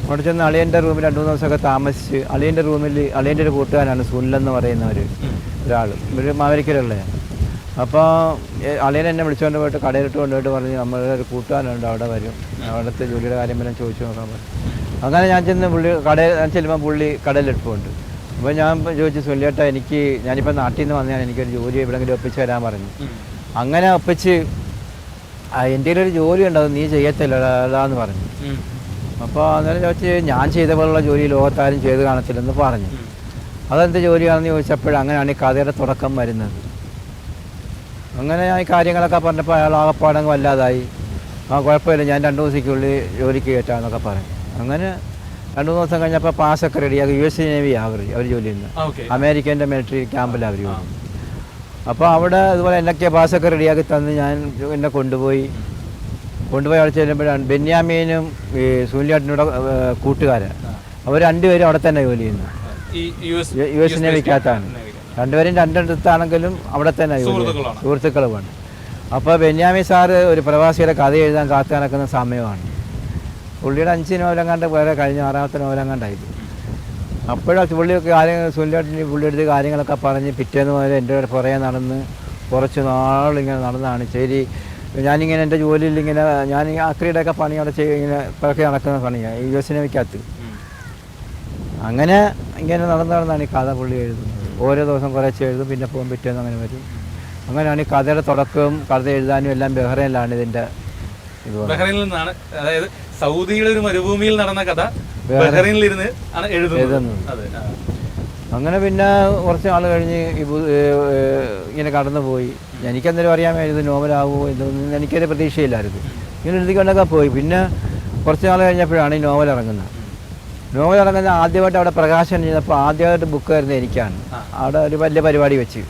അവിടെ ചെന്ന് അളിയന്റെ റൂമിൽ രണ്ട് മൂന്ന് ദിവസമൊക്കെ താമസിച്ച് അളിയന്റെ റൂമിൽ അളിയന്റെ ഒരു കൂട്ടുകാരാണ് സുനിലെന്ന് പറയുന്ന ഒരു ഒരാൾ. ഒരു മാവരിക്കലുള്ള അപ്പോൾ അളിയൻ എന്നെ വിളിച്ചുകൊണ്ട് പോയിട്ട് കടയിലിട്ട് കൊണ്ടുപോയിട്ട് പറഞ്ഞ് നമ്മളുടെ ഒരു കൂട്ടുകാരുണ്ട് അവിടെ വരും. അവിടുത്തെ ജോലിയുടെ കാര്യം വല്ലതും ചോദിച്ചു നോക്കാൻ പറഞ്ഞു. അങ്ങനെ ഞാൻ ചെന്ന് പുള്ളി കടയിൽ ചെല്ലുമ്പോൾ പുള്ളി കടയിലിട്ടുണ്ട് അപ്പോൾ ഞാൻ ചോദിച്ചു സുനിലേട്ടാ എനിക്ക് ഞാനിപ്പോൾ നാട്ടിൽ നിന്ന് വന്നതാണ് എനിക്കൊരു ജോലി എവിടെയെങ്കിലും ഒപ്പിച്ച് വരാൻ പറഞ്ഞു. അങ്ങനെ ഒപ്പിച്ച് "ആ, എന്റെ ഒരു ജോലി ഉണ്ടാവും നീ ചെയ്യത്തില്ലടാന്ന് പറഞ്ഞു. അപ്പോൾ അന്നേരം ചോദിച്ച് ഞാൻ ചെയ്ത പോലുള്ള ജോലി ലോകത്താരും ചെയ്ത് കാണത്തില്ലെന്ന് പറഞ്ഞു. അതെന്ത് ജോലിയാണെന്ന് ചോദിച്ചപ്പോൾ അങ്ങനെയാണ് ഈ കഥയുടെ തുടക്കം വരുന്നത്. അങ്ങനെ ഞാൻ ഈ കാര്യങ്ങളൊക്കെ പറഞ്ഞപ്പോൾ അയാൾ ആകപ്പാടങ്ങ് വല്ലാതായി. ആ കുഴപ്പമില്ല ഞാൻ രണ്ട് ദിവസത്തേക്കുള്ളിൽ ജോലിക്ക് കയറ്റാമെന്നൊക്കെ പറഞ്ഞു. അങ്ങനെ രണ്ട് മൂന്ന് ദിവസം കഴിഞ്ഞപ്പോൾ പാസ്സൊക്കെ റെഡിയാക്കി യു എസ് നേവി അവർ അവർ ജോലി ചെയ്യുന്നത് അമേരിക്കന്റെ മിലിറ്ററി ക്യാമ്പിൽ അവർ ജോലി അപ്പോൾ അവിടെ ഇതുപോലെ എന്നൊക്കെ പാസ്സൊക്കെ റെഡിയാക്കി തന്ന് ഞാൻ എന്നെ കൊണ്ടുപോയി. കൊണ്ടുപോയി അവിടെ ചെല്ലുമ്പോഴാണ് ബെന്യാമീനും ഈ സൂര്യാട്ടിനോട് കൂട്ടുകാരൻ അവർ രണ്ടുപേരും അവിടെ തന്നെ ജോലി ചെയ്യുന്നു. യു എസ് നേവിക്കകത്താണ് രണ്ടുപേരും രണ്ടിടത്താണെങ്കിലും അവിടെ തന്നെ. സുഹൃത്തുക്കളുമാണ് അപ്പോൾ ബെന്യാമി സാറ് ഒരു പ്രവാസിയുടെ കഥ എഴുതാൻ കാത്തു നടക്കുന്ന സമയമാണ്. പുള്ളിയുടെ അഞ്ച് നോവലം കണ്ട് വേറെ കഴിഞ്ഞ ആറാമത്തെ നോവലം കണ്ടായിരുന്നു അപ്പോഴാണ് പുള്ളിയൊക്കെ കാര്യങ്ങൾ സുനിലേട്ടിന് പുള്ളിയെടുത്ത് കാര്യങ്ങളൊക്കെ പറഞ്ഞ് പിറ്റേന്ന് മുതൽ എന്റെ പുറകെ നടന്ന് കുറച്ച് നാളിങ്ങനെ നടന്നതാണ് ശരി ഞാനിങ്ങനെ എന്റെ ജോലിയിൽ ഇങ്ങനെ ഞാൻ ഈ ആക്രിയുടെയൊക്കെ പണി അവിടെ ചെയ്ത് ഇങ്ങനെ പുറകെ നടക്കുന്ന പണിയാണ് ഈ എസ് നേവിക്കകത്ത് അങ്ങനെ ഇങ്ങനെ നടന്നു നടന്നാണ് ഈ കഥ പുള്ളി എഴുതുന്നത്. ഓരോ ദിവസം കുറച്ച് എഴുതും പിന്നെ പോകും പിറ്റേന്ന് അങ്ങനെ വരും. അങ്ങനെയാണ് ഈ കഥയുടെ തുടക്കവും കഥ എഴുതാനും എല്ലാം ബഹ്റയിലാണ് ഇതിന്റെ. ബഹ്റൈനിൽ നിന്നാണ് അതായത് സൗദിയുടെ ഒരു മരുഭൂമിയിൽ നടന്ന കഥ ബഹ്റൈനിൽ ഇരുന്ന് ആണ് എഴുതുന്നത്. അതെ അങ്ങനെ പിന്നെ കുറച്ച് നാൾ കഴിഞ്ഞ് ഇങ്ങനെ കടന്നുപോയി. എനിക്കെന്തേലും എനിക്കെന്തെങ്കിലും അറിയാമായിരുന്നു ഇത് നോവലാകുമോ ഇതൊന്നും എനിക്കൊരു പ്രതീക്ഷയില്ലായിരുന്നു. ഇങ്ങനെ എഴുതിക്കൊണ്ടൊക്കെ പോയി. പിന്നെ കുറച്ച് നാൾ കഴിഞ്ഞപ്പോഴാണ് ഈ നോവൽ ഇറങ്ങുന്നത്. നോവൽ ഇറങ്ങുന്ന ആദ്യമായിട്ട് അവിടെ പ്രകാശനം ചെയ്തപ്പോൾ ആദ്യമായിട്ട് ബുക്ക് വരുന്നത് എനിക്കാണ്. അവിടെ ഒരു വലിയ പരിപാടി വെച്ച്.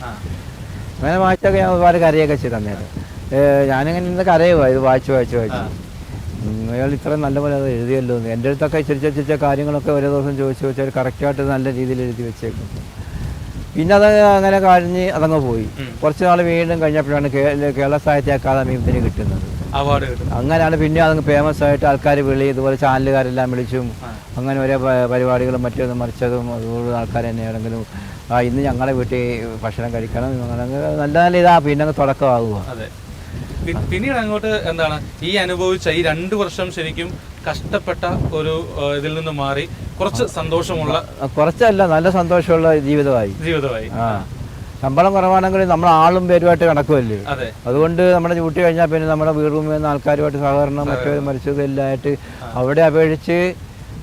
അങ്ങനെ വായിച്ചൊക്കെ ഞാൻ ഒരുപാട് കരയൊക്കെ ചെയ്തു അന്നേരം. ഞാനിങ്ങനെ ഇന്ന് കരയുവാ. ഇത് വായിച്ച് വായിച്ച് വായിച്ചു. നിങ്ങൾ അയാൾ ഇത്ര നല്ലപോലെ അത് എഴുതിയല്ലോ എന്ന്. എന്റെ അടുത്തൊക്കെ ചിരിച്ച ചെറിയ കാര്യങ്ങളൊക്കെ ഓരോ ദിവസം ചോദിച്ചു ചോദിച്ചാൽ കറക്റ്റായിട്ട് നല്ല രീതിയിൽ എഴുതി വെച്ചേക്കും. പിന്നെ അത് അങ്ങനെ കഴിഞ്ഞ് അതങ്ങ് പോയി. കുറച്ച് നാൾ വീണ്ടും കഴിഞ്ഞപ്പോഴാണ് കേരള സാഹിത്യ അക്കാദമി ഇതിന് കിട്ടുന്നത്. അവാർഡ് അങ്ങനെയാണ് പിന്നെ അതങ്ങ് ഫേമസ് ആയിട്ട് ആൾക്കാർ വിളി ഇതുപോലെ ചാനലുകാരെല്ലാം വിളിച്ചും അങ്ങനെ ഓരോ പരിപാടികളും മറ്റൊന്നും മറിച്ചതും അതുപോലെ ആൾക്കാർ തന്നെ ആണെങ്കിലും ആ ഇന്ന് ഞങ്ങളുടെ വീട്ടിൽ ഭക്ഷണം കഴിക്കണം അങ്ങനെ നല്ല നല്ല ഇതാ പിന്നെ അങ്ങ് തുടക്കമാകുക അതെ. പിന്നീട് അങ്ങോട്ട് എന്താണ്? ഈ അനുഭവിച്ച ഈ രണ്ട് വർഷം ശരിക്കും കഷ്ടപ്പെട്ട ഒരു ഇതിൽ നിന്ന് മാറി കുറച്ച് സന്തോഷമുള്ള കുറച്ചല്ല നല്ല സന്തോഷമുള്ള ജീവിതമായി. ജീവിതമായി. ശമ്പളം കുറവാണെങ്കിൽ നമ്മൾ ആളും പേരുമായിട്ട് കണക്കുമല്ലേ അതുകൊണ്ട് നമ്മുടെ ഡ്യൂട്ടി കഴിഞ്ഞാൽ പിന്നെ നമ്മുടെ വീടും ആൾക്കാരുമായിട്ട് സഹകരണം മറ്റൊരു മരിച്ചതും എല്ലാമായിട്ട് അവിടെ അപേക്ഷിച്ച്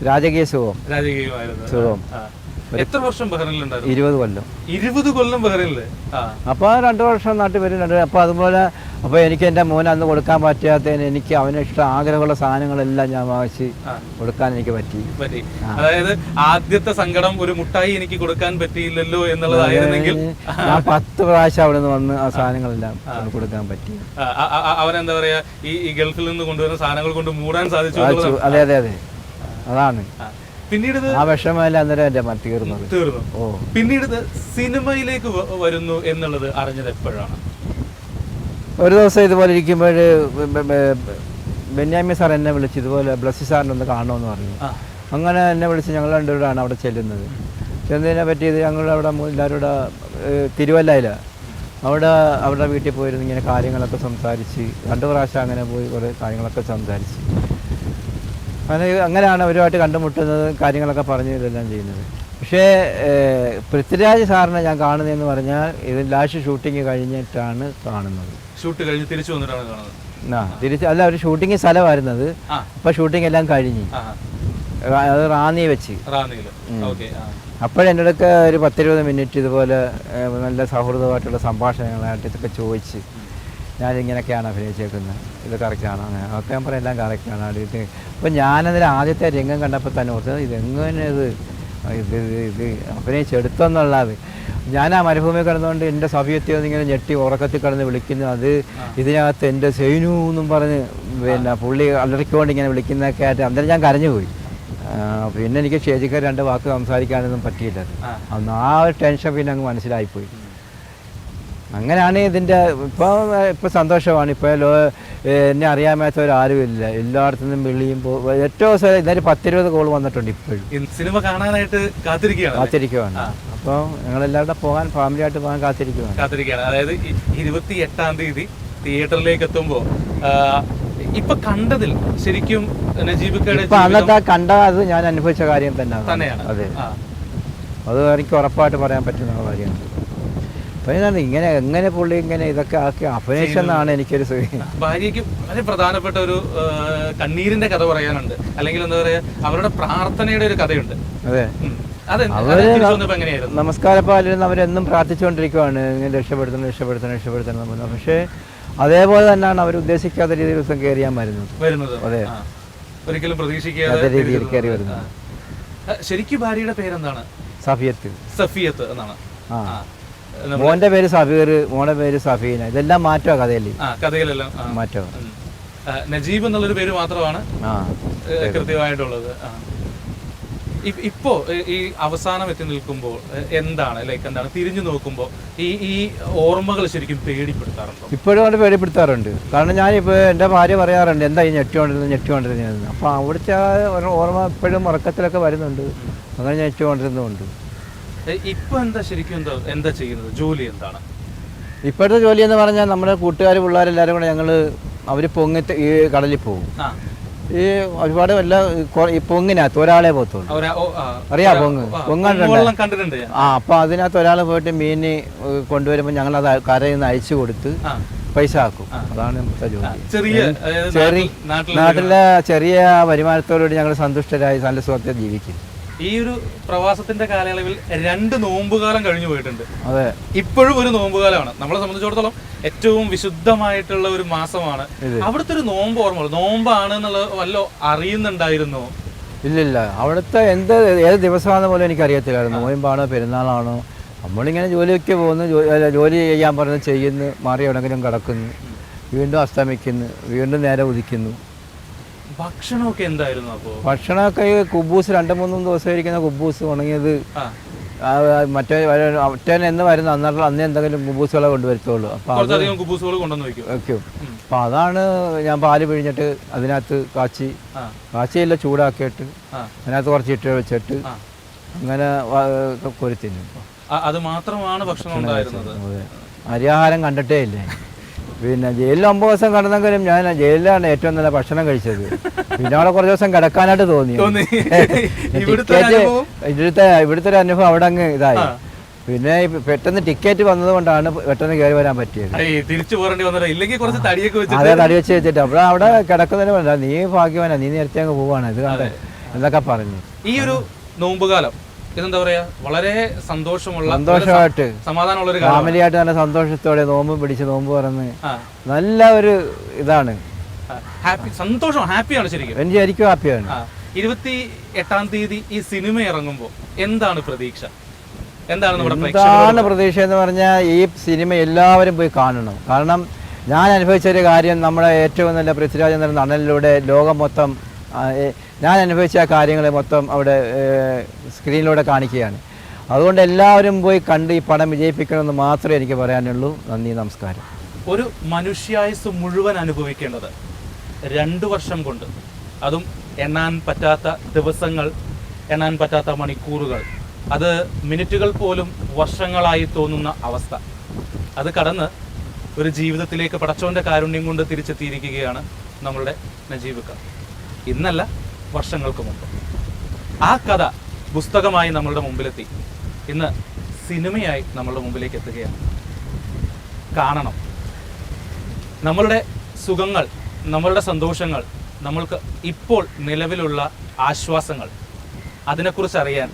രാജകീയ സുഖം. സുഖം. എത്ര വർഷം ബഹ്റിനിലുണ്ടായിരുന്നു? ഇരുപത് കൊല്ലം. ഇരുപത് കൊല്ലം ബഹ്റിനിൽ? അപ്പോൾ രണ്ട് വർഷം നാട്ടിൽ വരും. രണ്ട് അപ്പോൾ അതുപോലെ അപ്പോൾ എനിക്ക് എന്റെ മോനെ അന്ന് കൊടുക്കാൻ പറ്റാത്തതിന് എനിക്ക് അവന് ഇഷ്ടം ആഗ്രഹമുള്ള സാധനങ്ങളെല്ലാം ഞാൻ വാങ്ങിച്ച് കൊടുക്കാൻ എനിക്ക് പറ്റി. പറ്റി. അതായത് ആദ്യത്തെ സങ്കടം ഒരു മുട്ടായി എനിക്ക് കൊടുക്കാൻ പറ്റിയില്ലല്ലോ എന്നുള്ളതായിരുന്നെങ്കിൽ ഞാൻ പത്ത് പ്രാവശ്യം അവിടെ നിന്ന് വന്ന് ആ സാധനങ്ങളെല്ലാം കൊടുക്കാൻ പറ്റി. അവനെന്താ പറയാ? ഈ ഗൾഫിൽ നിന്ന് കൊണ്ടുവരുന്ന സാധനങ്ങൾ കൊണ്ട് മൂടാൻ സാധിച്ചു അതെ അതെ അതെ. അതാണ്. പിന്നീട് ഇത് ആ വിഷമല്ല അന്നേരം തീർന്നത് തീർന്നു. ഓ. പിന്നീട് ഇത് സിനിമയിലേക്ക് വ- വരുന്നു എന്നുള്ളത് അറിഞ്ഞത് എപ്പോഴാണ്? ഒരു ദിവസം ഇതുപോലെ ഇരിക്കുമ്പോൾ ബെന്യാമി സാർ എന്നെ വിളിച്ച് ഇതുപോലെ ബ്ലസ്സി സാറിനെ ഒന്ന് കാണണമെന്ന് പറഞ്ഞു. ആ. അങ്ങനെ എന്നെ വിളിച്ച് ഞങ്ങൾ രണ്ടുപേരാണ് അവിടെ ചെല്ലുന്നത്. ചെന്നതിനെ പറ്റി ഇത് ഞങ്ങൾ അവിടെ മു- എല്ലാവരും ഇവിടെ ഏഹ്, തിരുവല്ലയിലാണ് അവിടെ അവരുടെ വീട്ടിൽ പോയിരുന്നു ഇങ്ങനെ കാര്യങ്ങളൊക്കെ സംസാരിച്ച്. രണ്ട് പ്രാവശ്യം അങ്ങനെ പോയി കുറേ കാര്യങ്ങളൊക്കെ സംസാരിച്ച്. അങ്ങനെയാണ് അവരുമായിട്ട് കണ്ടുമുട്ടുന്നത് കാര്യങ്ങളൊക്കെ പറഞ്ഞ് ഇതെല്ലാം ചെയ്യുന്നത്. പക്ഷേ പൃഥ്വിരാജ് സാറിനെ ഞാൻ കാണുന്നതെന്ന് പറഞ്ഞാൽ ഇത് ലാസ്റ്റ് ഷൂട്ടിങ് കഴിഞ്ഞിട്ടാണ് കാണുന്നത്. ഷൂട്ട് കഴിഞ്ഞ് തിരിച്ചു വന്നിട്ടാണ് കാണുന്നത്. ആ തിരിച്ച് അല്ല ഒരു ഷൂട്ടിങ് സ്ഥലമായിരുന്നത്. അപ്പോൾ ഷൂട്ടിംഗ് എല്ലാം കഴിഞ്ഞ്. അത് റാന്നി വെച്ച്. അപ്പോഴെന്റെ അടുക്ക ഒരു പത്തിരുപത് മിനിറ്റ് ഇതുപോലെ നല്ല സൗഹൃദമായിട്ടുള്ള സംഭാഷണങ്ങളായിട്ട് ഇതൊക്കെ ചോദിച്ച് ഞാനിങ്ങനെയൊക്കെയാണ് അഭിനയിച്ചേക്കുന്നത്. ഇത് കറക്റ്റാണ് അങ്ങനെ. ഒക്കെ ഞാൻ പറയാം എല്ലാം കറക്റ്റാണ് അടിയിട്ട് അപ്പം അപ്പോൾ ഞാനതിൽ ആദ്യത്തെ രംഗം കണ്ടപ്പോൾ തന്നെ ഓർത്തത് ഇതെങ്ങനെ ഇത്? ഇത് ഇത് അഭിനയിച്ചെടുത്തെന്നുള്ളത് ഞാൻ ആ മരുഭൂമി കിടന്നുകൊണ്ട് എന്റെ സഭയത്തിൽ ഇങ്ങനെ ഞെട്ടി ഉറക്കത്തിൽ കിടന്ന് വിളിക്കുന്നു. അത് ഇതിനകത്ത് എന്റെ സെയിനു എന്നും പറഞ്ഞ് പിന്നെ പുള്ളി അലറിക്കൊണ്ട് ഇങ്ങനെ വിളിക്കുന്നതൊക്കെ ആയിട്ട് അന്നേരം ഞാൻ കരഞ്ഞുപോയി. പിന്നെ എനിക്ക് സ്റ്റേജിൽ രണ്ട് വാക്ക് സംസാരിക്കാനൊന്നും പറ്റിയില്ല. അന്ന് ആ ഒരു ടെൻഷൻ പിന്നെ അങ്ങ് മനസ്സിലായിപ്പോയി. അങ്ങനെയാണ് ഇതിന്റെ ഇപ്പോൾ ഇപ്പോൾ സന്തോഷമാണ്. ഇപ്പോൾ ലോ എന്നെ അറിയാൻ മേത്തവരാരുമില്ല എല്ലായിടത്തു നിന്നും വിളിയും ഏറ്റവും ദിവസം ഇന്നൊരു പത്തിരുപത് കോൾ വന്നിട്ടുണ്ട് ഇപ്പോഴും. സിനിമ കാണാനായിട്ട് കാത്തിരിക്കുകയാണ് കാത്തിരിക്കുകയാണ് അപ്പോൾ ഞങ്ങളെല്ലാവരുടെ പോകാൻ ഫാമിലിയായിട്ട് പോകാൻ കാത്തിരിക്കുകയാണ് കാത്തിരിക്കുകയാണ്. അതായത് ഇരുപത്തി എട്ടാം തീയതി തിയേറ്ററിലേക്ക് എത്തുമ്പോൾ ഇപ്പൊ കണ്ടതിൽ ശരിക്കും നജീബിക്കയുടെ അന്നത്തെ കണ്ട അത് ഞാൻ അനുഭവിച്ച കാര്യം തന്നെയാണ്. തന്നെയാണ്. അതെ. അത് എനിക്ക് ഉറപ്പായിട്ട് പറയാൻ പറ്റുന്ന കാര്യമാണ്. അപ്പം ഇങ്ങനെ എങ്ങനെ പുള്ളി ഇങ്ങനെ ഇതൊക്കെ ആക്കി അഭിനയിച്ചെന്നാണ് എനിക്കൊരു ഭാര്യയ്ക്ക് വളരെ പ്രധാനപ്പെട്ട ഒരു കണ്ണീരിന്റെ കഥ പറയാനുണ്ട്. അല്ലെങ്കിൽ എന്താ പറയാ അവരുടെ പ്രാർത്ഥനയുടെ ഒരു കഥയുണ്ട്. അതെ. അവർ നമസ്കാരപ്പാലിരുന്ന് അവരെന്നും പ്രാർത്ഥിച്ചുകൊണ്ടിരിക്കുവാണ്. ഇങ്ങനെ രക്ഷപ്പെടുത്തണം രക്ഷപ്പെടുത്തണം രക്ഷപ്പെടുത്തണം പക്ഷേ അതേപോലെ തന്നെയാണ് അവർ ഉദ്ദേശിക്കാത്ത രീതിയിൽ ദിവസം കയറിയാൻ വരുന്നത്. വരുന്നത്. അതെ. ഒരിക്കലും പ്രതീക്ഷിക്കാത്ത രീതിയിൽ കയറി. വരുന്നത്. ശരിക്കും ഭാര്യയുടെ പേരെന്താണ്? സഫിയത്ത്. സഫിയത്ത് എന്നാണ്. ആ. മോന്റെ പേര് സഫീർ മോന്റെ പേര് സഫീന. ഇതെല്ലാം മാറ്റോ കഥയിൽ. കഥയിലെല്ലാം മാറ്റോ നജീബ് എന്നുള്ളൊരു പേര് മാത്രമാണ് കൃത്യമായിട്ടുള്ളത്. ഇപ്പോ ഈ അവസാനം എത്തി നിൽക്കുമ്പോൾ എന്താണ് ലൈക്ക് എന്താണ് തിരിഞ്ഞു നോക്കുമ്പോൾ ഈ ഈ ഓർമ്മകൾ ശരിക്കും പേടിപ്പെടുത്താറുണ്ട്? ഇപ്പോഴും അവിടെ പേടിപ്പെടുത്താറുണ്ട്. കാരണം ഞാനിപ്പോൾ എന്റെ ഭാര്യ പറയാറുണ്ട് എന്താ ഈ ഞെട്ടിക്കൊണ്ടിരുന്നത് ഞെട്ടിക്കൊണ്ടിരുന്നത്? അപ്പോൾ അവിടുത്തെ ഓർമ്മ ഇപ്പോഴും ഉറക്കത്തിലൊക്കെ വരുന്നുണ്ട്. അങ്ങനെ ഞെട്ടിക്കൊണ്ടിരുന്നുണ്ട് ഇപ്പൊ എന്താ ശരിക്കും എന്താ എന്താ ചെയ്യുന്നത്? ജോലി എന്താണ്? ഇപ്പോഴത്തെ ജോലി എന്ന് പറഞ്ഞാൽ നമ്മുടെ കൂട്ടുകാർ പിള്ളേരെല്ലാവരും കൂടെ ഞങ്ങൾ അവർ പൊങ്ങിട്ട് ഈ കടലിൽ പോകും. ഈ ഒരുപാട് വല്ല ഈ പൊങ്ങിനകത്ത് ഒരാളെ പോകത്തുള്ളൂ. അറിയാ പൊങ്ങ്. ആ, കണ്ടിട്ടുണ്ട് ആ അപ്പൊ അതിനകത്ത് ഒരാൾ പോയിട്ട് മീൻ കൊണ്ടുവരുമ്പോൾ ഞങ്ങളത് കരയിൽ നിന്ന് അയച്ചു കൊടുത്ത് പൈസ ആക്കും. അതാണ് നമ്മുടെ ജോലി. ചെറിയ നാട്ടിലെ നാട്ടിലെ ചെറിയ വരുമാനത്തോടുകൂടി ഞങ്ങൾ സന്തുഷ്ടരായി നല്ല സുഖത്തെ ജീവിക്കും ഈ ഒരു പ്രവാസത്തിന്റെ കാലയളവിൽ രണ്ട് നോമ്പുകാലം കഴിഞ്ഞു പോയിട്ടുണ്ട്. അതെ. ഇപ്പോഴും ഒരു നോമ്പുകാലമാണ്. നമ്മളെ സംബന്ധിച്ചിടത്തോളം ഏറ്റവും വിശുദ്ധമായിട്ടുള്ള ഒരു മാസമാണ്. അവിടുത്തെ ഒരു നോമ്പ് ഓർമ്മ നോമ്പാണ് എന്നുള്ളത് വല്ല അറിയുന്നുണ്ടായിരുന്നോ? ഇല്ലില്ല. അവിടുത്തെ എന്ത് ഏത് ദിവസമാണെന്ന് പോലും എനിക്കറിയത്തില്ലായിരുന്നു. നോയമ്പാണോ പെരുന്നാളാണോ? നമ്മളിങ്ങനെ ജോലിയൊക്കെ പോകുന്നു. ജോലി ചെയ്യാൻ പറഞ്ഞ് ചെയ്യുന്നു. മാറി എവിടെങ്കിലും കിടക്കുന്നു. വീണ്ടും അസ്തമിക്കുന്നു. വീണ്ടും നേരെ ഉദിക്കുന്നു. ഭക്ഷണമൊക്കെ എന്തായിരുന്നു അപ്പോ? ഭക്ഷണമൊക്കെ ഈ കുബൂസ് രണ്ട് മൂന്നും ദിവസം ഇരിക്കുന്ന കുബൂസ് ഉണങ്ങിയത്. മറ്റേ ഒറ്റൻ എന്ന് വരുന്ന അന്നേരം അന്ന് എന്തെങ്കിലും കുബൂസുകളെ കൊണ്ടുവരത്തുള്ളൂ. അപ്പോൾ കുബൂസുകൾ കൊണ്ടുവന്ന് വെക്കും വെക്കും അതാണ് ഞാൻ പാൽ പിഴിഞ്ഞിട്ട് അതിനകത്ത് കാച്ചി. കാച്ചിയെല്ലാം ചൂടാക്കിയിട്ട് അതിനകത്ത് കുറച്ച് ഇട്ട് വെച്ചിട്ട് അങ്ങനെ കൊരുത്തിന്നു. അത് മാത്രമാണ് ഭക്ഷണം ഉണ്ടായിരുന്നത്. അതെ. അരിയാഹാരം കണ്ടിട്ടേ ഇല്ലേ? പിന്നെ ജയിലിൽ ഒമ്പത് ദിവസം കിടന്നെങ്കിലും ഞാൻ ജയിലിലാണ് ഏറ്റവും നല്ല ഭക്ഷണം കഴിച്ചത്. പിന്നെ അവിടെ കുറച്ച് ദിവസം കിടക്കാനായിട്ട് തോന്നി. [LAUGHS] [LAUGHS] ഇവിടുത്തെ? ഇവിടുത്തെ ഒരു അനുഭവം അവിടെ അങ്ങ് ഇതായി. പിന്നെ പെട്ടെന്ന് ടിക്കറ്റ് വന്നത് കൊണ്ടാണ് പെട്ടെന്ന് കയറി വരാൻ പറ്റിയത്. തിരിച്ചു ഇല്ലെങ്കിൽ കുറച്ച് തടിയൊക്കെ അതെ തടി വെച്ച് വെച്ചിട്ട്. അവിടെ അവിടെ കിടക്കുന്നതിന് വേണ്ട നീ ഭാഗ്യവാനാ നീ നേരത്തെ അങ്ങ് പോവാണ്. ഇത് കണ്ടേ. എന്നൊക്കെ പറഞ്ഞു. ഈ ഒരു നോമ്പുകാലം ഇതെന്താ പറയാ? വളരെ സന്തോഷമുള്ള സന്തോഷമായിട്ട്. സമാധാനമുള്ള ഒരു ഫാമിലി ഫാമിലിയായിട്ട് നല്ല സന്തോഷത്തോടെ നോമ്പ് പിടിച്ച് നോമ്പ് പറഞ്ഞ് നല്ല ഒരു ഇതാണ്. ഹാപ്പി സന്തോഷം ഹാപ്പിയാണ് ശരിക്കും. എനിക്ക് ശരിക്കും ഹാപ്പിയാണ്. ഇരുപത്തി എട്ടാം തീയതി ഈ സിനിമ ഇറങ്ങുമ്പോൾ എന്താണ് പ്രതീക്ഷ? എന്താണ് നമ്മുടെ എന്താണ് പ്രതീക്ഷ എന്ന് പറഞ്ഞാൽ ഈ സിനിമ എല്ലാവരും പോയി കാണണം. കാരണം ഞാൻ അനുഭവിച്ച ഒരു കാര്യം നമ്മുടെ ഏറ്റവും നല്ല പൃഥ്വിരാജ് എന്ന നടനിലൂടെ ലോകം മൊത്തം ഞാൻ അനുഭവിച്ച ആ കാര്യങ്ങളെ മൊത്തം അവിടെ സ്ക്രീനിലൂടെ കാണിക്കുകയാണ്. അതുകൊണ്ട് എല്ലാവരും പോയി കണ്ട് ഈ പടം വിജയിപ്പിക്കണമെന്ന് മാത്രമേ എനിക്ക് പറയാനുള്ളൂ. നന്ദി നമസ്കാരം. ഒരു മനുഷ്യായുസ് മുഴുവൻ അനുഭവിക്കേണ്ടത് രണ്ടു വർഷം കൊണ്ട്. അതും എണ്ണാൻ പറ്റാത്ത ദിവസങ്ങൾ എണ്ണാൻ പറ്റാത്ത മണിക്കൂറുകൾ. അത് മിനിറ്റുകൾ പോലും വർഷങ്ങളായി തോന്നുന്ന അവസ്ഥ. അത് കടന്ന് ഒരു ജീവിതത്തിലേക്ക് പടച്ചോന്റെ കാരുണ്യം കൊണ്ട് തിരിച്ചെത്തിയിരിക്കുകയാണ് നമ്മളുടെ നജീബ് ഇന്നല്ല വർഷങ്ങൾക്ക് മുമ്പ്. ആ കഥ പുസ്തകമായി നമ്മളുടെ മുമ്പിലെത്തി. ഇന്ന് സിനിമയായി നമ്മളുടെ മുമ്പിലേക്ക് എത്തുകയാണ്. കാണണം. നമ്മളുടെ സുഖങ്ങൾ നമ്മളുടെ സന്തോഷങ്ങൾ നമ്മൾക്ക് ഇപ്പോൾ നിലവിലുള്ള ആശ്വാസങ്ങൾ അതിനെക്കുറിച്ച് അറിയാൻ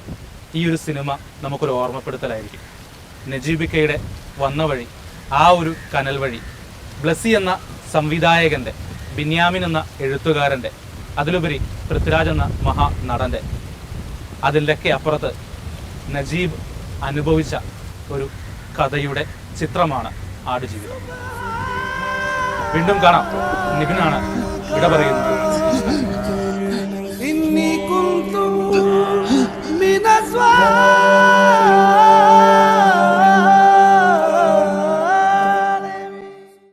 ഈ ഒരു സിനിമ നമുക്കൊരു ഓർമ്മപ്പെടുത്തലായിരിക്കും. നജീബിക്കയുടെ വന്ന വഴി ആ ഒരു കനൽ വഴി ബ്ലസ്സി എന്ന സംവിധായകന്റെ ബിന്യാമിൻ എന്ന എഴുത്തുകാരന്റെ അതിലുപരി പൃഥ്വിരാജ് എന്ന മഹാ നടന്റെ അതിലൊക്കെ അപ്പുറത്ത് നജീബ് അനുഭവിച്ച ഒരു കഥയുടെ ചിത്രമാണ് ആടുജീവിതം. വീണ്ടും കാണാം. നിബിനാണ് ഇട പറയുന്നത്. إني